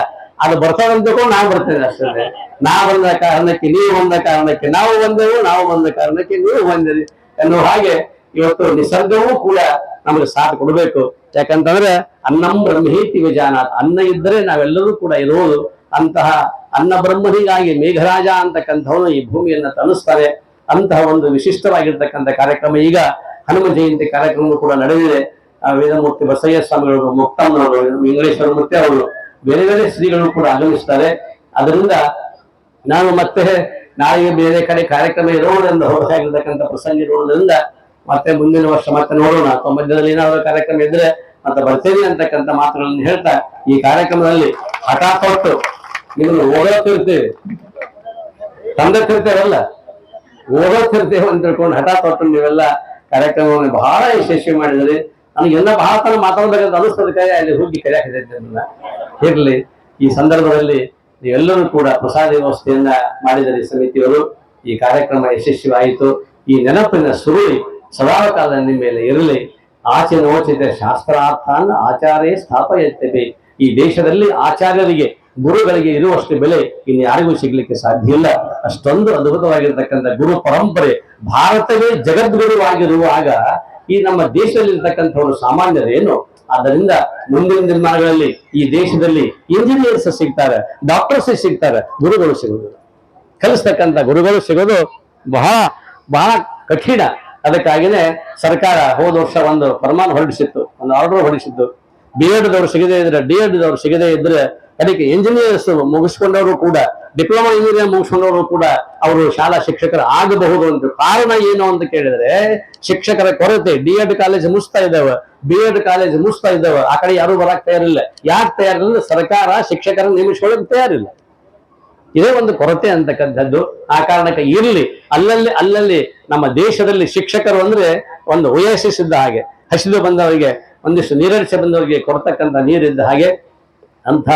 ಅದು ಬರ್ತಾವಂತ ತಿಳ್ಕೊಂಡು ನಾವು ಬರ್ತೇನೆ ಅಷ್ಟೇ. ನಾ ಬಂದ ಕಾರಣಕ್ಕೆ, ನೀವು ಬಂದ ಕಾರಣಕ್ಕೆ, ನಾವು ಬಂದೆವು, ನಾವು ಬಂದ ಕಾರಣಕ್ಕೆ ನೀವು ಬಂದಿರಿ. ಎನ್ನುವ ಹಾಗೆ ಇವತ್ತು ನಿಸರ್ಗವೂ ಕೂಡ ನಮಗೆ ಸಾಥ್ ಕೊಡಬೇಕು. ಯಾಕಂತಂದ್ರೆ ಅನ್ನಂ ಬ್ರಹ್ಮೇತಿ ವಿಜಾನಾಥ್ ಅನ್ನ ಇದ್ದರೆ ನಾವೆಲ್ಲರೂ ಕೂಡ ಇರುವುದು ಅಂತಹ ಅನ್ನ ಬ್ರಹ್ಮನಿಗಾಗಿ ಮೇಘರಾಜ ಅಂತಕ್ಕಂಥವನು ಈ ಭೂಮಿಯನ್ನ ತಲುಸ್ತಾರೆ ಅಂತಹ ಒಂದು ವಿಶಿಷ್ಟವಾಗಿರ್ತಕ್ಕಂಥ ಕಾರ್ಯಕ್ರಮ ಈಗ ಹನುಮ ಜಯಂತಿ ಕಾರ್ಯಕ್ರಮ ಕೂಡ ನಡೆದಿದೆ. ವೇದಮೂರ್ತಿ ಬಸಯ್ಯ ಸ್ವಾಮಿಗಳು, ಮುಕ್ತಮ್ಮನವರು ವೆಂಕಟೇಶ್ವರ ಮೂರ್ತಿ ಅವರು, ಬೇರೆ ಬೇರೆ ಶ್ರೀಗಳು ಕೂಡ ಆಗಮಿಸ್ತಾರೆ. ಅದರಿಂದ ನಾನು ಮತ್ತೆ ನಾಳೆಗೆ ಬೇರೆ ಕಡೆ ಕಾರ್ಯಕ್ರಮ ಇರೋದ್ರಿಂದ ಹೊರಸಾಗಿರ್ತಕ್ಕಂಥ ಪ್ರಸಂಗ ಇರೋದ್ರಿಂದ ಮತ್ತೆ ಮುಂದಿನ ವರ್ಷ ಮತ್ತೆ ನೋಡೋಣ. ಅಥವಾ ಮಧ್ಯದಲ್ಲಿ ಏನಾದರೂ ಕಾರ್ಯಕ್ರಮ ಇದ್ರೆ ಅಂತ ಬರ್ತೇನೆ ಅಂತಕ್ಕಂಥ ಮಾತುಗಳನ್ನು ಹೇಳ್ತಾ ಈ ಕಾರ್ಯಕ್ರಮದಲ್ಲಿ ಹಠ ತೊಟ್ಟು ನಿಮ್ಮನ್ನು ಓಡೋತಿರ್ತೀವಿ ತಂದತ್ತಿರ್ತೇವಲ್ಲ ಓಡೋತಿರ್ತೇವೆ ಅಂತ ತಿಳ್ಕೊಂಡು ಹಠ ತೊಟ್ಟು ನೀವೆಲ್ಲ ಕಾರ್ಯಕ್ರಮವನ್ನು ಬಹಳ ಯಶಸ್ವಿ ಮಾಡಿದ್ರಿ. ನನಗೆಲ್ಲ ಬಹಳ ತರ ಮಾತಾಡ್ಬೇಕಂತ ಅನಿಸ್ತದಕ್ಕಾಗಿ ಅಲ್ಲಿ ಹೋಗಿ ಕರೆಯಾಕಿದೆ ಇರಲಿ, ಈ ಸಂದರ್ಭದಲ್ಲಿ ನೀವೆಲ್ಲರೂ ಕೂಡ ಪ್ರಸಾದ ವ್ಯವಸ್ಥೆಯನ್ನ ಮಾಡಿದರೆ ಸಮಿತಿಯವರು ಈ ಕಾರ್ಯಕ್ರಮ ಯಶಸ್ವಿ ಆಯಿತು ಈ ನೆನಪಿನ ಸುರುಳಿ ಸದಾಕಾಲ ನಿಮ್ಮ ಮೇಲೆ ಇರಲಿ. ಆಚೆ ನೋಚಿದ ಶಾಸ್ತ್ರಾರ್ಥಾನ್ ಆಚಾರ್ಯ ಸ್ಥಾಪಯತ್ತೇವೆ. ಈ ದೇಶದಲ್ಲಿ ಆಚಾರ್ಯರಿಗೆ, ಗುರುಗಳಿಗೆ ಇರುವಷ್ಟು ಬೆಲೆ ಇನ್ನು ಯಾರಿಗೂ ಸಿಗ್ಲಿಕ್ಕೆ ಸಾಧ್ಯ ಇಲ್ಲ. ಅಷ್ಟೊಂದು ಅದ್ಭುತವಾಗಿರ್ತಕ್ಕಂಥ ಗುರು ಪರಂಪರೆ ಭಾರತವೇ ಜಗದ್ಗುರು ಆಗಿರುವಾಗ ಈ ನಮ್ಮ ದೇಶದಲ್ಲಿ ಒಂದು ಸಾಮಾನ್ಯರೇನು? ಆದ್ದರಿಂದ ಮುಂದಿನ ದಿನಮಾನಗಳಲ್ಲಿ ಈ ದೇಶದಲ್ಲಿ ಇಂಜಿನಿಯರ್ಸ್ ಸಿಗ್ತಾರೆ ಡಾಕ್ಟರ್ಸ್ ಸಿಗ್ತಾರೆ, ಗುರುಗಳು ಸಿಗುವುದು. ಕಲಿಸ್ತಕ್ಕಂಥ ಗುರುಗಳು ಸಿಗೋದು ಬಹಳ ಬಹಳ ಕಠಿಣ. ಅದಕ್ಕಾಗಿನೇ ಸರ್ಕಾರ ಹೋದ ವರ್ಷ ಒಂದು ಫರ್ಮಾನ ಹೊರಡಿಸಿತ್ತು, ಒಂದು ಆರ್ಡರ್ ಹೊರಡಿಸಿತ್ತು. ಬಿ ಎಡ್ ದವ್ರು ಸಿಗದೇ ಇದ್ರೆ ಡಿ ಎಡ್ ದವ್ರು ಸಿಗದೇ ಇದ್ರೆ ಅದಕ್ಕೆ ಇಂಜಿನಿಯರ್ಸ್ ಮುಗಿಸ್ಕೊಂಡವರು ಕೂಡ ಡಿಪ್ಲೊಮಾ ಇಂಜಿನಿಯರ್ ಮುಗಿಸ್ಕೊಂಡವರು ಕೂಡ ಅವರು ಶಾಲಾ ಶಿಕ್ಷಕರು ಆಗಬಹುದು ಅಂತ ಕಾರಣ ಏನು ಅಂತ ಕೇಳಿದ್ರೆ, ಶಿಕ್ಷಕರ ಕೊರತೆ ಡಿ ಎಡ್ ಕಾಲೇಜ್ ಮುಗಿಸ್ತಾ ಇದ್ದಾವೆ ಬಿ ಎಡ್ ಕಾಲೇಜ್ ಮುಗಿಸ್ತಾ ಇದ್ದಾವೆ, ಆ ಕಡೆ ಯಾರು ಬರಕ್ ತಯಾರಿಲ್ಲ. ಯಾಕೆ ತಯಾರಿಲ್ಲ ಸರ್ಕಾರ ಶಿಕ್ಷಕರನ್ನು ನೇಮಿಸ್ಕೊಳ್ಳೋಕೆ ತಯಾರಿಲ್ಲ. ಇದೇ ಒಂದು ಕೊರತೆ ಅಂತಕ್ಕಂಥದ್ದು. ಆ ಕಾರಣಕ್ಕೆ ಇರಲಿ, ಅಲ್ಲಲ್ಲಿ ಅಲ್ಲಲ್ಲಿ ನಮ್ಮ ದೇಶದಲ್ಲಿ ಶಿಕ್ಷಕರು ಅಂದ್ರೆ ಒಂದು ಉಯಸಿಸಿದ್ದ ಹಾಗೆ. ಹಸಿದು ಬಂದವರಿಗೆ, ಒಂದಿಷ್ಟು ನೀರಡಿಸಿ ಬಂದವರಿಗೆ ಕೊಡ್ತಕ್ಕಂಥ ನೀರಿದ್ದ ಹಾಗೆ ಅಂಥ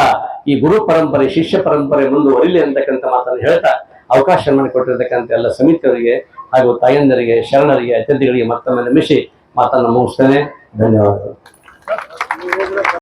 ಈ ಗುರು ಪರಂಪರೆ, ಶಿಷ್ಯ ಪರಂಪರೆ ಮುಂದುವರಿಲಿ ಅಂತಕ್ಕಂಥ ಮಾತನ್ನು ಹೇಳ್ತಾ ಅವಕಾಶ ಮಾಡಿಕೊಟ್ಟಿರ್ತಕ್ಕಂಥ ಎಲ್ಲ ಸಮಿತಿಯವರಿಗೆ ಹಾಗೂ ತಾಯಂದರಿಗೆ, ಶರಣರಿಗೆ, ಅತಿಥಿಗಳಿಗೆ ಮತ್ತೊಮ್ಮೆ ನಮಿಸಿ ಮಾತನ್ನು ಮುಗಿಸ್ತೇನೆ. ಧನ್ಯವಾದಗಳು.